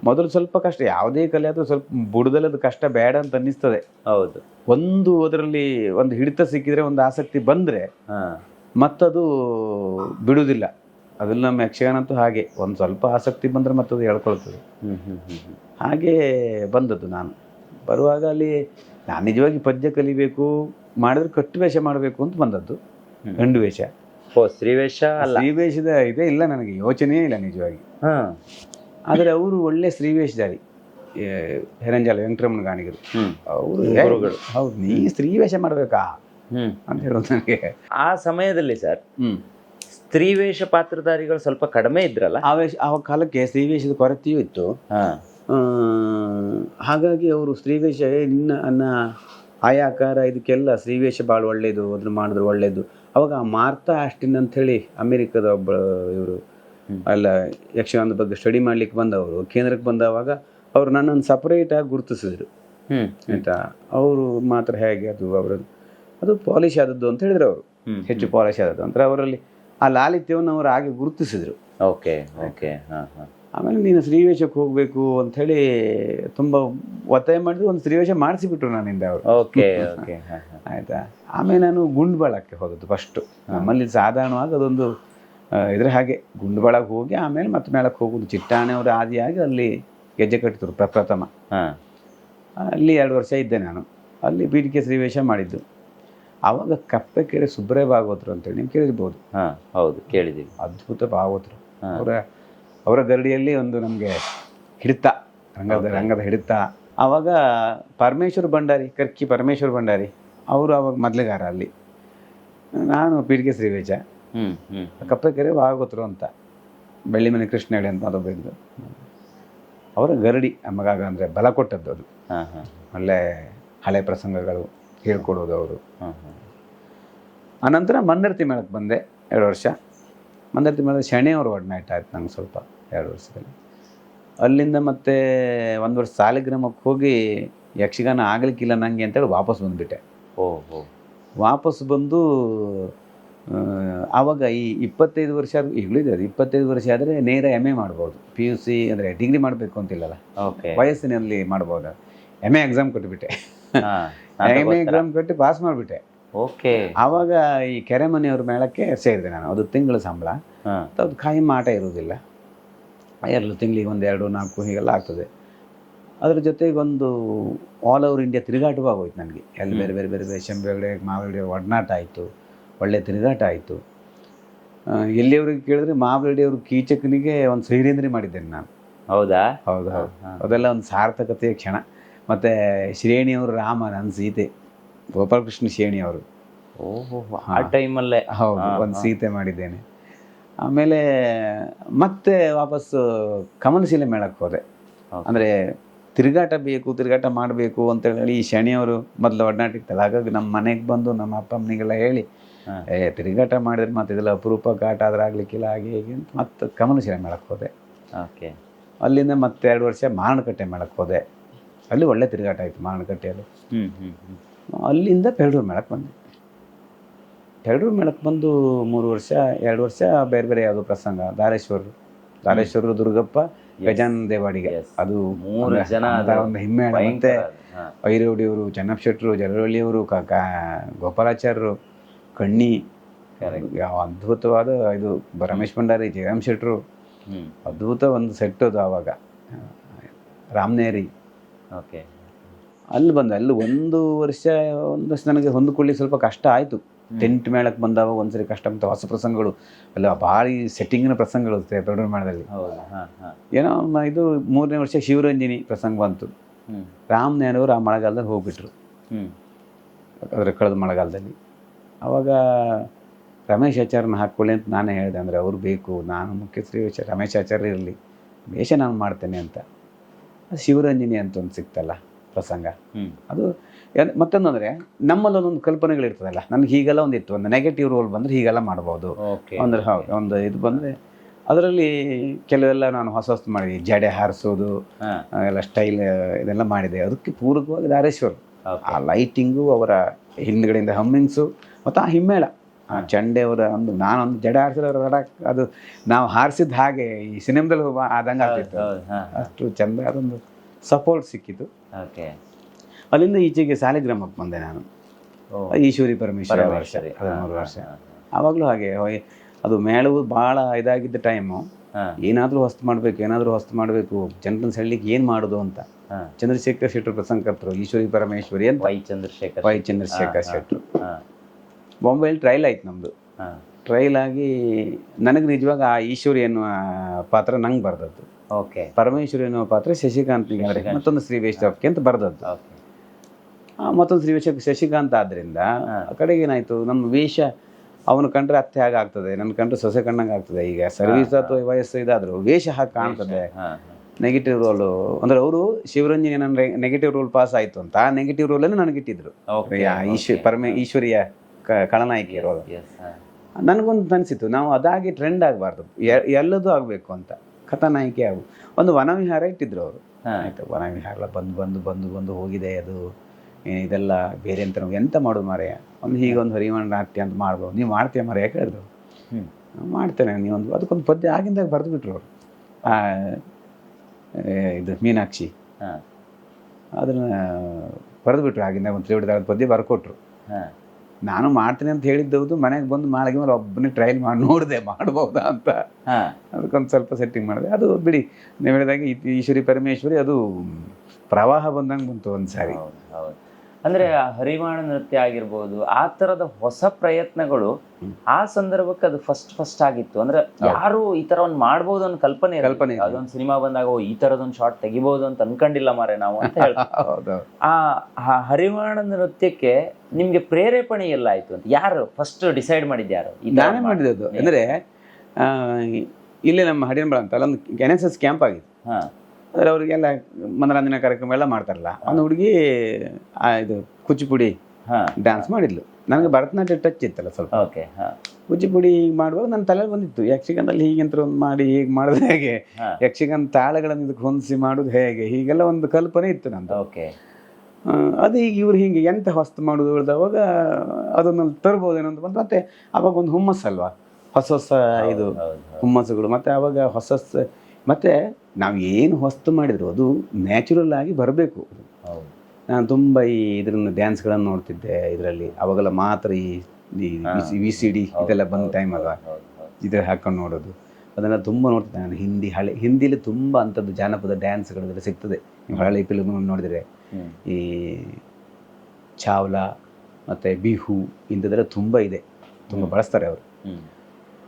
ಮೊದಲು ಸ್ವಲ್ಪ ಕಷ್ಟ ಯಾವುದೇ ಕಲೆ ಆದರೂ ಸ್ವಲ್ಪ ಬುಡದಲ್ಲದು ಕಷ್ಟ ಬೇಡ ಅಂತ ಅನ್ನಿಸ್ತದೆ. ಹೌದು. ಒಂದು ಅದರಲ್ಲಿ ಒಂದು ಹಿಡಿತ ಸಿಕ್ಕಿದ್ರೆ ಒಂದು ಆಸಕ್ತಿ ಬಂದರೆ ಹಾ. ಮತ್ತದು ಬಿಡುವುದಿಲ್ಲ. ಅದ್ರಲ್ಲಿ ನಮ್ಮ ಯಕ್ಷಗಾನ ಅಂತೂ ಹಾಗೆ. ಒಂದು ಸ್ವಲ್ಪ ಆಸಕ್ತಿ ಬಂದರೆ ಮತ್ತದು ಹೇಳ್ಕೊಳ್ತದೆ. ಹಾಗೆ ಬಂದದ್ದು ನಾನು. ಬರುವಾಗ ಅಲ್ಲಿ ನಾನು ನಿಜವಾಗಿ ಪದ್ಯ ಕಲಿಬೇಕು ಮಾಡಿದ್ರೆ ಕಟ್ಟು ವೇಷ ಮಾಡಬೇಕು ಅಂತ ಬಂದದ್ದು. ಗಂಡು ವೇಷ. ಓ ಶ್ರೀವೇಶ ಅಲ್ಲ. ಸ್ತ್ರೀವೇಷದ ಇದೇ ಇಲ್ಲ ನನಗೆ ಯೋಚನೆಯೇ ಇಲ್ಲ ನಿಜವಾಗಿ. ಹಾ. ಆದರೆ ಅವರು ಒಳ್ಳೆ ಸ್ತ್ರೀವೇಷಧಾರಿ ಹೆರಂಜಲ ವೆಂಕಟರಮಣ ಗಾಣಿಗರು. ಅವರು ಹೌದು ನೀ ಸ್ತ್ರೀವೇಷ ಮಾಡಬೇಕಾ? ಅಂತ ಹೇಳೋದು ನನಗೆ. ಆ ಸಮಯದಲ್ಲಿ ಸರ್ ಹ್ಮ್. ಸ್ತ್ರೀವೇಷ ಪಾತ್ರಧಾರಿಗಳು ಸ್ವಲ್ಪ ಕಡಿಮೆ ಇದ್ರಲ್ಲ? ಆ ವೇಷ ಆ ಕಾಲಕ್ಕೆ ಸ್ತ್ರೀವೇಷದ ಕೊರತೆಯೂ ಇತ್ತು. ಹಾಗಾಗಿ ಅವರು ಸ್ತ್ರೀವೇಷ ಇನ್ನ ಅನ್ನ ಆಯಾಕಾರ ಇದಕ್ಕೆಲ್ಲ ಸ್ತ್ರೀವೇಷ ಭಾಳ ಒಳ್ಳೇದು ಅದನ್ನು ಮಾಡಿದ್ರೆ ಒಳ್ಳೇದು. ಅವಾಗ ಆ ಮಾರ್ತಾ ಆಸ್ಟಿನ್ ಅಂಥೇಳಿ ಅಮೇರಿಕದ ಒಬ್ಬ ಇವರು. ಅಲ್ಲ ಯಕ್ಷಗಾನದ ಬಗ್ಗೆ ಸ್ಟಡಿ ಮಾಡ್ಲಿಕ್ಕೆ ಬಂದವರು ಕೇಂದ್ರಕ್ಕೆ ಬಂದವಾಗ ಅವರು ನನ್ನನ್ನು ಸಪ್ರೇಟಾಗಿ ಗುರುತಿಸಿದ್ರು. ಹ್ಮ್ ಆಯಿತಾ? ಅವರು ಮಾತ್ರ ಹೇಗೆ ಅದು ಅವರ ಅದು ಪಾಲಿಶ್ ಆದದ್ದು ಅಂತ ಹೇಳಿದ್ರು ಅವರು. ಹೆಚ್ಚು ಪಾಲಿಶ್ ಆದದ್ದು. ಅಂದ್ರೆ ಅವರಲ್ಲಿ ಆ ಲಾಲಿತ್ಯವನ್ನು ಅವರು ಹಾಗೆ ಗುರುತಿಸಿದ್ರು. ಓಕೆ ಓಕೆ ಹಾ ಹಾ. ಆಮೇಲೆ ನೀನು ಸ್ತ್ರೀವೇಷಕ್ಕೆ ಹೋಗಬೇಕು ಹೇಳಿ ತುಂಬಾ ಒತ್ತಾಯ ಮಾಡಿದ್ರು ಒಂದು ಶ್ರೀವೇಶ ಮಾಡಿಸಿಬಿಟ್ರು ನನ್ನಿಂದ ಅವರು. ಓಕೆ ಓಕೆ ಹಾ ಹಾ. ಆಯಿತಾ? ಆಮೇಲೆ ನಾನು ಗುಂಡ್ಬಾಳಕ್ಕೆ ಹೋದದ್ದು ಫಸ್ಟು ನಮ್ಮಲ್ಲಿ ಸಾಧಾರಣವಾಗಿ ಅದೊಂದು ಇದ್ರ ಹಾಗೆ ಗುಂಡ್ಬಾಳಕ್ಕೆ ಹೋಗಿ ಆಮೇಲೆ ಮತ್ತೆ ಮೇಳಕ್ಕೆ ಹೋಗೋದು. ಚಿಟ್ಟಾಣೆ ಅವರು ಆದಿಯಾಗಿ ಅಲ್ಲಿ ಗೆಜ್ಜೆ ಕಟ್ಟಿದ್ರು ಪ್ರಪ್ರಥಮ ಹಾ. ಅಲ್ಲಿ ಎರಡು ವರ್ಷ ಇದ್ದೆ ನಾನು. ಅಲ್ಲಿ ಬೀಟಿಕೆ ಶ್ರೀವೇಶ ಮಾಡಿದ್ದು ಆವಾಗ ಕಪ್ಪೆ ಕೆರೆ ಸುಬ್ರೇ ಭಾಗವತರು ಅಂತೇಳಿ ನೀವು ಕೇಳಿರ್ಬೋದು. ಹಾಂ ಹೌದು ಕೇಳಿದ್ದೀವಿ ಅದ್ಭುತ ಭಾಗವತರು. ಅವರ ಅವರ ಗರಡಿಯಲ್ಲಿ ಒಂದು ನಮಗೆ ಹಿಡಿತ ರಂಗದ ರಂಗದ ಹಿಡಿತ. ಆವಾಗ ಪರಮೇಶ್ವರ್ ಭಂಡಾರಿ ಕರ್ಕಿ ಪರಮೇಶ್ವರ್ ಭಂಡಾರಿ ಅವರು ಅವಾಗ ಮೊದಲಿಗಾರ ಅಲ್ಲಿ. ನಾನು ಪೀಡಿಗೆ ಶ್ರೀವೇಚ ಹ್ಮ್ ಕಪ್ಪೆಕೆರೆ ಭಾಗವತರು ಅಂತ. ಬೆಳ್ಳಿಮನೆ ಕೃಷ್ಣ ಹೇಳಿ ಅಂತ ಅದೊಬ್ಬ ಇದ್ದು ಅವರ ಗರಡಿ ನಮಗಾಗ ಅಂದರೆ ಬಲ ಕೊಟ್ಟದ್ದು ಅದು. ಹಾ ಹಾ. ಒಳ್ಳೆ ಹಳೆ ಪ್ರಸಂಗಗಳು ಹೇಳ್ಕೊಡೋದು ಅವರು. ಆನಂತರ ಮಂದರ್ತಿ ಮೇಳಕ್ಕೆ ಬಂದೆ ಎರಡು ವರ್ಷ. ಮಂದರ್ತಿ ಮೇಳದ ಶೆಣೆಯವರು ಒಡನಾಟ ಆಯ್ತು ನಂಗೆ ಸ್ವಲ್ಪ ಎರಡು ವರ್ಷದಲ್ಲಿ. ಅಲ್ಲಿಂದ ಮತ್ತೆ ಒಂದು ವರ್ಷ ಸಾಲಿಗ್ರಾಮಕ್ಕೆ ಹೋಗಿ ಯಕ್ಷಗಾನ ಆಗಲಿಕ್ಕಿಲ್ಲ ನನಗೆ ಅಂತೇಳಿ ವಾಪಸ್ ಬಂದುಬಿಟ್ಟೆ. ಓಹ್. ಓ ವಾಪಸ್ ಬಂದು ಆವಾಗ ಈ ಇಪ್ಪತ್ತೈದು ವರ್ಷ ಈಗಲೂ ಇದೆ ಅದು. ಇಪ್ಪತ್ತೈದು ವರ್ಷ ಆದರೆ ನೇರ ಎಂ ಎ ಮಾಡ್ಬೋದು. ಪಿ ಯು ಸಿ ಅಂದರೆ ಡಿಗ್ರಿ ಮಾಡಬೇಕು ಅಂತಿಲ್ಲಲ್ಲ? ಓಕೆ ವಯಸ್ಸಿನಲ್ಲಿ ಮಾಡ್ಬೋದು. ಎಂ ಎ ಎಕ್ಸಾಮ್ ಕೊಟ್ಟುಬಿಟ್ಟೆ ಎಂ ಎ ಎಕ್ಸಾಮ್ ಕೊಟ್ಟು ಪಾಸ್ ಮಾಡಿಬಿಟ್ಟೆ. ಓಕೆ ಆವಾಗ ಈ ಕೆರೆಮನೆಯವ್ರ ಮೇಳಕ್ಕೆ ಸೇರಿದೆ ನಾನು. ಅದು ತಿಂಗಳ ಸಂಬಳ. ಅದು ಕಾಯಂ ಆಟ ಇರುವುದಿಲ್ಲ. ಎರಡು ತಿಂಗಳಿಗೆ ಒಂದು ಎರಡು ನಾಲ್ಕು ಹೀಗೆಲ್ಲ ಆಗ್ತದೆ. ಅದ್ರ ಜೊತೆಗೆ ಒಂದು ಆಲ್ ಓವರ್ ಇಂಡಿಯಾ ತಿರುಗಾಟವೂ ಆಗೋಯ್ತು ನನಗೆ ಎಲ್ಲಿ ಬೇರೆ ಬೇರೆ ಬೇರೆ ಬೇರೆ ಶಂಬೆಗಡೆ ಮಾವಳ್ಳಿ ಒಡನಾಟ ಆಯಿತು. ಒಳ್ಳೆ ತಿರುಗಾಟ ಆಯಿತು. ಎಲ್ಲಿಯವ್ರಿಗೆ ಕೇಳಿದ್ರೆ ಮಾವಲಡಿ ಅವರು ಕೀಚಕನಿಗೆ ಒಂದು ಸೈರೇಂದ್ರಿ ಮಾಡಿದ್ದೇನೆ ನಾನು. ಹೌದಾ? ಹೌದು ಹೌದು. ಅದೆಲ್ಲ ಒಂದು ಸಾರ್ಥಕತೆಯ ಕ್ಷಣ. ಮತ್ತು ಶ್ರೇಣಿಯವರು ರಾಮ ನನ್ನ ಸೀತೆ ಗೋಪಾಲಕೃಷ್ಣ ಶ್ರೇಣಿ ಅವರು. ಓಹೋ ಆ ಟೈಮಲ್ಲೇ. ಹೌದು ಒಂದು ಸೀತೆ ಮಾಡಿದ್ದೇನೆ. ಆಮೇಲೆ ಮತ್ತೆ ವಾಪಸ್ಸು ಕಮಲಶೀಲೆ ಮೇಳಕ್ಕೆ ಹೋದೆ. ಅಂದರೆ ತಿರುಗಾಟ ಬೇಕು ತಿರುಗಾಟ ಮಾಡಬೇಕು ಅಂತೇಳಿ ಈ ಶನಿಯವರು ಮೊದಲು ಒಡನಾಟ ಇತ್ತಲ್ಲ ಹಾಗಾಗಿ ನಮ್ಮ ಮನೆಗೆ ಬಂದು ನಮ್ಮ ಅಪ್ಪ ಅಮ್ಮನಿಗೆಲ್ಲ ಹೇಳಿ. ಏ ತಿರುಗಾಟ ಮಾಡಿದ್ರೆ ಮತ್ತೆ ಇದೆಲ್ಲ ಅಪರೂಪ ಘಾಟ ಆದ್ರೆ ಆಗ್ಲಿಕ್ಕಿಲ್ಲ ಹಾಗೆ ಹೀಗೆ ಅಂತ ಮತ್ತೆ ಕಮಲಶೀಲೆ ಮೇಳಕ್ಕೆ ಹೋದೆ. ಓಕೆ. ಅಲ್ಲಿಂದ ಮತ್ತೆ ಎರಡು ವರ್ಷ ಮಾರಣಕಟ್ಟೆ ಮೇಳಕ್ಕೆ ಹೋದೆ. ಅಲ್ಲಿ ಒಳ್ಳೆ ತಿರುಗಾಟ ಆಯ್ತು ಮಾರಣಕಟ್ಟೆಯಲ್ಲಿ ಅಲ್ಲಿಂದ ಪೆರಡೂರು ಮೇಳಕ್ಕೆ ಬಂದೆ. ಪೆರಡೂರು ಮೇಳಕ್ಕೆ ಬಂದು ಮೂರು ವರ್ಷ ಎರಡು ವರ್ಷ ಬೇರೆ ಬೇರೆ ಯಾವುದು ಪ್ರಸಂಗ. ಧಾರೇಶ್ವರರು ಧಾರೇಶ್ವರರು ದುರ್ಗಪ್ಪ ಗಜಾನ್ ದೇವಾಡಿಗೆ. ಅದು ಮೂರು ಜನ ಒಂದು ಹಿಮ್ಮೆ ಮತ್ತೆ. ಐರೋಡಿಯವರು ಚೆನ್ನಪ್ಪ ಶೆಟ್ಟರು ಜಲವಳ್ಳಿಯವರು ಗೋಪಾಲಾಚಾರ್ಯರು. ಕಣ್ಣಿ. ಯಾವ ಅದ್ಭುತವಾದ ಇದು ರಮೇಶ್ ಭಂಡಾರಿ ಜಯರಾಮ್ ಶೆಟ್ಟರು. ಹ್ಮ್. ಅದ್ಭುತ ಒಂದು ಸೆಟ್ ಅದು ಆವಾಗ. ರಾಮನೇರಿ ಓಕೆ. ಅಲ್ಲಿ ಬಂದ ಅಲ್ಲಿ ಒಂದು ವರ್ಷ ಒಂದಷ್ಟು ವರ್ಷ ನನಗೆ ಹೊಂದ್ಕೊಳ್ಳಿ ಸ್ವಲ್ಪ ಕಷ್ಟ ಆಯಿತು. ಟೆಂಟ್ ಮೇಳಕ್ಕೆ ಬಂದಾಗ ಒಂದ್ಸರಿ ಕಷ್ಟ ಮತ್ತು ಹೊಸ ಪ್ರಸಂಗಗಳು. ಅಲ್ಲ ಭಾರಿ ಸೆಟ್ಟಿಂಗಿನ ಪ್ರಸಂಗಗಳು ದೊಡ್ಡ ಮೇಳದಲ್ಲಿ. ಹಾ ಹಾ. ಏನೋ ಇದು ಮೂರನೇ ವರ್ಷ ಶಿವರಂಜಿನಿ ಪ್ರಸಂಗ ಬಂತು. ರಾಮನೇನವರು ಆ ಮಳೆಗಾಲದಲ್ಲಿ ಹೋಗ್ಬಿಟ್ರು. ಅದರ ಕಳೆದ ಮಳೆಗಾಲದಲ್ಲಿ. ಆವಾಗ ರಮೇಶ್ ಆಚಾರ್ಯನ ಹಾಕ್ಕೊಳ್ಳಿ ಅಂತ ನಾನೇ ಹೇಳಿದೆ. ಅಂದರೆ ಅವ್ರು ಬೇಕು ನಾನು ಮುಖ್ಯ ಶ್ರೀ ವೇಷ ರಮೇಶ್ ಆಚಾರ್ಯ ಇರಲಿ ವೇಷ ನಾನು ಮಾಡ್ತೇನೆ ಅಂತ. ಶಿವರಂಜಿನಿ ಅಂತ ಒಂದು ಸಿಕ್ತಲ್ಲ ಪ್ರಸಂಗ. ಅದು ಮತ್ತೊಂದು ಅಂದರೆ ನಮ್ಮಲ್ಲಿ ಒಂದೊಂದು ಕಲ್ಪನೆಗಳಿರ್ತದಲ್ಲ ನನಗೆ ಹೀಗೆಲ್ಲ ಒಂದಿತ್ತು ಒಂದು ನೆಗೆಟಿವ್ ರೋಲ್ ಬಂದರೆ ಹೀಗೆಲ್ಲ ಮಾಡ್ಬೋದು. ಓಕೆ ಅಂದ್ರೆ ಹೌದು ಒಂದು ಇದು ಬಂದರೆ ಅದರಲ್ಲಿ ಕೆಲವೆಲ್ಲ ನಾನು ಹೊಸ ಹೊಸ ಮಾಡಿದೆ. ಜಡೆ ಹಾರಿಸೋದು ಎಲ್ಲ ಸ್ಟೈಲ್ ಇದೆಲ್ಲ ಮಾಡಿದೆ. ಅದಕ್ಕೆ ಪೂರಕವಾಗಿ ದಾರೇಶ್ವರ್ ಓಕೆ ಆ ಲೈಟಿಂಗು ಅವರ ಹಿಂದ್ಗಡೆಯಿಂದ ಹಮ್ಮಿಂಗ್ಸು ಮತ್ತು ಆ ಹಿಮ್ಮೇಳ ಆ ಚಂಡೆ ಅವರ ಒಂದು ನಾನೊಂದು ಜಡ ಹಾರಿಸಿದವರ ಜಡ ಅದು ನಾವು ಹಾರಿಸಿದ ಹಾಗೆ ಈ ಸಿನಿಮಾದಲ್ಲಿ ಆದಂಗೆ ಆಗ್ತಿತ್ತು. ಅಷ್ಟು ಚಂದ ಅದೊಂದು ಸಪೋರ್ಟ್ ಸಿಕ್ಕಿತು ಓಕೆ. ಅಲ್ಲಿಂದ ಈಚೆಗೆ ಸಾಲಿಗ್ರಾಮಕ್ಕೆ ಬಂದೆ ನಾನು. ಈಶ್ವರಿ ಪರಮೇಶ್ವರ ವರ್ಷ. ಹದಿಮೂರು ವರ್ಷ. ಆವಾಗಲೂ ಹಾಗೆ ಅದು ಮೇಳವು ಭಾಳ ಇದಾಗಿದ್ದ ಟೈಮು ಏನಾದರೂ ಹೊಸ್ತು ಮಾಡಬೇಕು ಏನಾದರೂ ಹೊಸ್ತು ಮಾಡಬೇಕು ಜನರನ್ನ ಸೆಳ್ಲಿಕ್ಕೆ ಏನು ಮಾಡೋದು ಅಂತ. ಚಂದ್ರಶೇಖರ್ ಶೆಟ್ಟರು ಪ್ರಸಂಗಕರ್ತರು ಈಶ್ವರಿ ಪರಮೇಶ್ವರಿ ಅಂತ. ವೈ ಚಂದ್ರಶೇಖರ್ ವೈ ಚಂದ್ರಶೇಖರ್ ಶೆಟ್ಟರು. ಬಾಂಬೆಯಲ್ಲಿ ಟ್ರಯಲ್ ಆಯ್ತು ನಮ್ಮದು ಟ್ರೈಲ್ ಟ್ರಯಲ್ ಆಗಿ ನನಗೆ ನಿಜವಾಗ ಆ ಈಶ್ವರಿ ಅನ್ನುವ ಪಾತ್ರ ನಂಗೆ ಬರ್ದದ್ದು. ಓಕೆ ಪರಮೇಶ್ವರಿ ಎನ್ನುವ ಪಾತ್ರ ಶಶಿಕಾಂತ್ಗೆ ಶಶಿಕಾಂತ್. ಮತ್ತೊಂದು ಶ್ರೀ ವೈಷ್ಣವಕ್ಕೆ ಅಂತ ಬರ್ದದ್ದು. ಮತ್ತೊಂದು ಶ್ರೀ ವೈಷ್ಣವ ಶಶಿಕಾಂತ್ ಆದ್ದರಿಂದ ಹಾ. ಆ ಕಡೆಗೆ ಏನಾಯ್ತು? ನಮ್ಮ ವೇಷ ಅವನು ಕಂಡ್ರೆ ಅತ್ತೆ ಹಾಗೆ ಆಗ್ತದೆ ನನ್ನ ಕಂಡ್ರೆ ಸೊಸೆ ಕಂಡಂಗೆ ಆಗ್ತದೆ. ಈಗ ಸರ್ವಿಸ್ ಅಥವಾ ವಯಸ್ಸು ಇದಾದರೂ ವೇಷ ಹಾಗೆ ಕಾಣ್ತದೆ. ನೆಗೆಟಿವ್ ರೋಲು ಅಂದ್ರೆ ಅವರು ಶಿವರಂಜನಿ ನೆಗೆಟಿವ್ ರೋಲ್ ಪಾಸ್ ಆಯ್ತು ಅಂತ ಆ ನೆಗೆಟಿವ್ ರೋಲನ್ನು ನನಗಿಟ್ಟಿದ್ರು ಈಶ್ವರಿಯ ಕ- ಖಳನಾಯಕಿ ರೋಲ್ ಎಸ್ ಹಾ ನನಗೊಂದು ಅನಿಸಿತು ನಾವು ಅದಾಗಿ ಟ್ರೆಂಡ್ ಆಗಬಾರ್ದು. ಎಲ್ಲದೂ ಆಗಬೇಕು ಅಂತ. ಕಥಾನಾಯಕಿ ಆಗು ಒಂದು ವನವಿಹಾರ ಇಟ್ಟಿದ್ರು ಅವರು. ಆಯಿತು ವನವಿಹಾರ ಬಂದು ಬಂದು ಬಂದು ಬಂದು ಹೋಗಿದೆ ಅದು. ಇದೆಲ್ಲ ಬೇರೆ ಅಂತ ನಾವು ಎಂತ ಮಾಡೋದು ಮರೆಯ? ಒಂದು ಹೀಗೊಂದು ಹರಿವಣ ನಾಟ್ಯ ಅಂತ ಮಾಡ್ಬೋದು. ನೀವು ಮಾಡ್ತೀಯ ಮರೆಯ? ಕೇಳಿದ್ರು. ಮಾಡ್ತೇನೆ ನೀವೊಂದು ಅದಕ್ಕೊಂದು ಪದ್ಯ ಆಗಿಂದಾಗ ಬರೆದು ಬಿಟ್ರು ಅವರು ಇದು ಮೀನಾಕ್ಷಿ. ಹಾಂ. ಅದನ್ನು ಬರೆದು ಬಿಟ್ರು ಆಗಿಂದಾಗ ಒಂದು ತ್ರಿವಿಡದ ಪದ್ಯ ಬರ್ಕೊಟ್ರು. ಹಾ. ನಾನು ಮಾಡ್ತೀನಿ ಅಂತ ಹೇಳಿದ್ದವುದು ಮನೆಗೆ ಬಂದು ಮಾಳಿಗೆ ಮೇಲೆ ಒಬ್ಬನೇ ಟ್ರಯಲ್ ಮಾಡಿ ನೋಡಿದೆ ಮಾಡ್ಬೋದಾ ಅಂತ. ಹಾಂ. ಅದಕ್ಕೊಂದು ಸ್ವಲ್ಪ ಸೆಟ್ಟಿಂಗ್ ಮಾಡಿದೆ. ಅದು ಬಿಡಿ ನೀವು ಹೇಳಿದಾಗ ಈಶ್ವರಿ ಪರಮೇಶ್ವರಿ ಅದು ಪ್ರವಾಹ ಬಂದಂಗೆ ಬಂತು ಒಂದು ಸಾರಿ ಹೌದು ಹೌದು. ಅಂದ್ರೆ ಆ ಹರಿವಾಣ ನೃತ್ಯ ಆಗಿರ್ಬೋದು ಆ ತರದ ಹೊಸ ಪ್ರಯತ್ನಗಳು ಆ ಸಂದರ್ಭಕ್ಕೆ ಅದು ಫಸ್ಟ್ ಫಸ್ಟ್ ಆಗಿತ್ತು. ಅಂದ್ರೆ ಯಾರು ಈ ತರ ಒಂದ್ ಮಾಡ್ಬೋದು ಅನ್ನೋ ಕಲ್ಪನೆ. ಕಲ್ಪನೆ ಅದೊಂದು ಸಿನಿಮಾ ಬಂದಾಗ ಓ ಈ ತರದೊಂದು ಶಾರ್ಟ್ ತೆಗಿಬಹುದು ಅಂತ ಅನ್ಕೊಂಡಿಲ್ಲ ಮಾರೆ ನಾವು ಅಂತ ಹೇಳ್ತಾರೆ ಆ ಹರಿವಾಣ ನೃತ್ಯಕ್ಕೆ ನಿಮ್ಗೆ ಪ್ರೇರೇಪಣೆ ಎಲ್ಲ ಆಯ್ತು ಅಂತ. ಯಾರು ಫಸ್ಟ್ ಡಿಸೈಡ್ ಮಾಡಿದ್ದು ಯಾರು? ನಾನೇ ಮಾಡ್- ಮಾಡಿದ್ದು ಅಂದ್ರೆ ಇಲ್ಲಿ ನಮ್ಮ ಹರಿಯಂಬಳ ಅಂತ ಅಲ್ಲೊಂದು ಎನ್ ಎಸ್ ಎಸ್ ಕ್ಯಾಂಪ್ ಆಗಿತ್ತು ಅವರಿಗೆಲ್ಲ ಮನೋರಂಜನಾ ಕಾರ್ಯಕ್ರಮ ಎಲ್ಲ ಮಾಡ್ತಾರಲ್ಲ. ಒಂದು ಹುಡುಗಿ ಆ ಇದು ಕುಚಿಪುಡಿ ಹಾ. ಡ್ಯಾನ್ಸ್ ಮಾಡಿದ್ಲು. ನನಗೆ ಭರತನಾಟ್ಯ ಟಚ್ ಇತ್ತಲ್ಲ ಸ್ವಲ್ಪ. ಓಕೆ ಹಾ. ಕುಚಿಪುಡಿ ಹೀಗೆ ಮಾಡುವಾಗ ನನ್ನ ತಲೆ ಬಂದಿತ್ತು. ಯಕ್ಷಗಾನದಲ್ಲಿ ಹೀಗಂತ ಒಂದು ಮಾಡಿ ಹೀಗೆ ಮಾಡೋದು ಹೇಗೆ? ಯಕ್ಷಗಾನ ತಾಳಗಳನ್ನು ಇದಕ್ಕೆ ಹೊಂದಿಸಿ ಮಾಡೋದು ಹೇಗೆ? ಹೀಗೆಲ್ಲ ಒಂದು ಕಲ್ಪನೆ ಇತ್ತು ನಂದು. ಓಕೆ ಅದು ಈಗ ಇವ್ರು ಹಿಂಗೆ ಎಂತ ಹೊಸ್ತು ಮಾಡೋದು ಅವಾಗ ಅದನ್ನು ತರ್ಬೋದೇನೋ ಅಂತ ಬಂತು. ಮತ್ತೆ ಅವಾಗ ಒಂದು ಹುಮ್ಮಸ್ಸಲ್ವಾ? ಹೊಸ ಹೊಸ ಇದು ಹುಮ್ಮಸ್ಸುಗಳು. ಮತ್ತೆ ಅವಾಗ ಹೊಸ ಹೊಸ ಮತ್ತೆ ನಾವು ಏನು ಹೊಸ್ತು ಮಾಡಿದ್ರು ಅದು ನ್ಯಾಚುರಲ್ ಆಗಿ ಬರಬೇಕು. ನಾನು ತುಂಬ ಈ ಇದ್ರನ್ನ ಡ್ಯಾನ್ಸ್ಗಳನ್ನು ನೋಡ್ತಿದ್ದೆ ಇದರಲ್ಲಿ. ಅವಾಗೆಲ್ಲ ಮಾತ್ರ ಈ ವಿ ಸಿ ಡಿ ಇದೆಲ್ಲ ಬಂದ ಟೈಮ್ ಅಲ್ವಾ ಇದ್ರ ಹಾಕೊಂಡು ನೋಡೋದು. ಅದನ್ನು ತುಂಬ ನೋಡ್ತಿದ್ದೆ ನಾನು. ಹಿಂದಿ ಹಳೆ ಹಿಂದಿಲಿ ತುಂಬ ಅಂಥದ್ದು ಜಾನಪದ ಡ್ಯಾನ್ಸ್ಗಳೆಲ್ಲ ಸಿಗ್ತದೆ. ನೀವು ಹಳೆ ಫಿಲ್ಮ್ ನೋಡಿದರೆ. ಈ ಚಾವ್ಲಾ ಮತ್ತು ಬಿಹು ಇಂಥದ್ದೆಲ್ಲ ತುಂಬ ಇದೆ. ತುಂಬ ಬಳಸ್ತಾರೆ ಅವರು.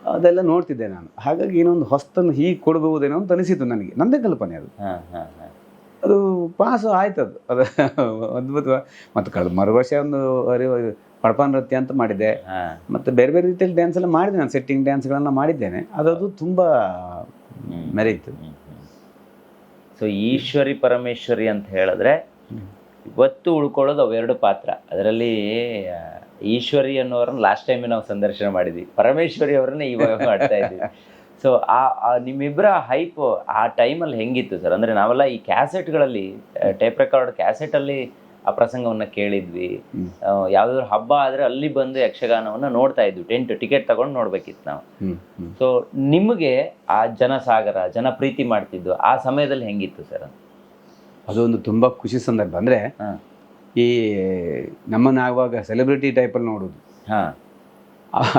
ಅದೆಲ್ಲ ನೋಡ್ತಿದ್ದೆ ನಾನು. ಹಾಗಾಗಿ ಇನ್ನೊಂದು ಹೊಸ್ತನ್ನು ಹೀಗೆ ಕೊಡಬಹುದೇನೋ ಅಂತ ಅನಿಸಿತು ನನಗೆ. ನಂದೇ ಕಲ್ಪನೆ ಅದು. ಅದು ಪಾಸು ಆಯ್ತು ಅದು. ಅದು ಅದ್ಭುತ. ಮತ್ತು ಕಳೆದ ಮರು ವರ್ಷ ಒಂದು ಪಡಪ ನೃತ್ಯ ಅಂತ ಮಾಡಿದ್ದೆ. ಮತ್ತು ಬೇರೆ ಬೇರೆ ರೀತಿಯಲ್ಲಿ ಡ್ಯಾನ್ಸ್ ಎಲ್ಲ ಮಾಡಿದೆ ನಾನು. ಸೆಟ್ಟಿಂಗ್ ಡ್ಯಾನ್ಸ್ಗಳನ್ನ ಮಾಡಿದ್ದೇನೆ. ಅದು ತುಂಬ ಮೆರೆಯಿತು ಸೊ ಈಶ್ವರಿ ಪರಮೇಶ್ವರಿ ಅಂತ ಹೇಳಿದ್ರೆ ಇವತ್ತು ಉಳ್ಕೊಳ್ಳೋದು ಅವೆರಡು ಪಾತ್ರ. ಅದರಲ್ಲಿ ಈಶ್ವರಿ ಅನ್ನೋರನ್ನ ಲಾಸ್ಟ್ ಟೈಮ್ ನಾವು ಸಂದರ್ಶನ ಮಾಡಿದ್ವಿ. ಪರಮೇಶ್ವರಿ ಅವರನ್ನೇ ಇವಾಗ ಮಾಡ್ತಾ ಇದ್ವಿ. ಸೊ ಆ ನಿಮ್ಮಿಬ್ಬರ ಹೈಪ್ ಆ ಟೈಮಲ್ಲಿ ಹೆಂಗಿತ್ತು ಸರ್ ಅಂದ್ರೆ ನಾವೆಲ್ಲ ಈ ಕ್ಯಾಸೆಟ್ಗಳಲ್ಲಿ ಟೇಪ್ ರೆಕಾರ್ಡ್ ಕ್ಯಾಸೆಟಲ್ಲಿ ಆ ಪ್ರಸಂಗವನ್ನು ಕೇಳಿದ್ವಿ. ಯಾವ್ದಾದ್ರು ಹಬ್ಬ ಆದರೆ ಅಲ್ಲಿ ಬಂದು ಯಕ್ಷಗಾನವನ್ನು ನೋಡ್ತಾ ಇದ್ವಿ. ಟೆಂಟ್ ಟಿಕೆಟ್ ತಗೊಂಡು ನೋಡ್ಬೇಕಿತ್ತು ನಾವು. ಸೊ ನಿಮಗೆ ಆ ಜನಸಾಗರ ಜನ ಪ್ರೀತಿ ಮಾಡ್ತಿದ್ದು ಆ ಸಮಯದಲ್ಲಿ ಹೆಂಗಿತ್ತು ಸರ್ ಅದೊಂದು ತುಂಬ ಖುಷಿ ಸಂದರ್ಭ. ಅಂದರೆ. ಈ ನಮ್ಮನ್ನು ಆವಾಗ ಸೆಲೆಬ್ರಿಟಿ ಟೈಪಲ್ಲಿ ನೋಡೋದು. ಹಾ.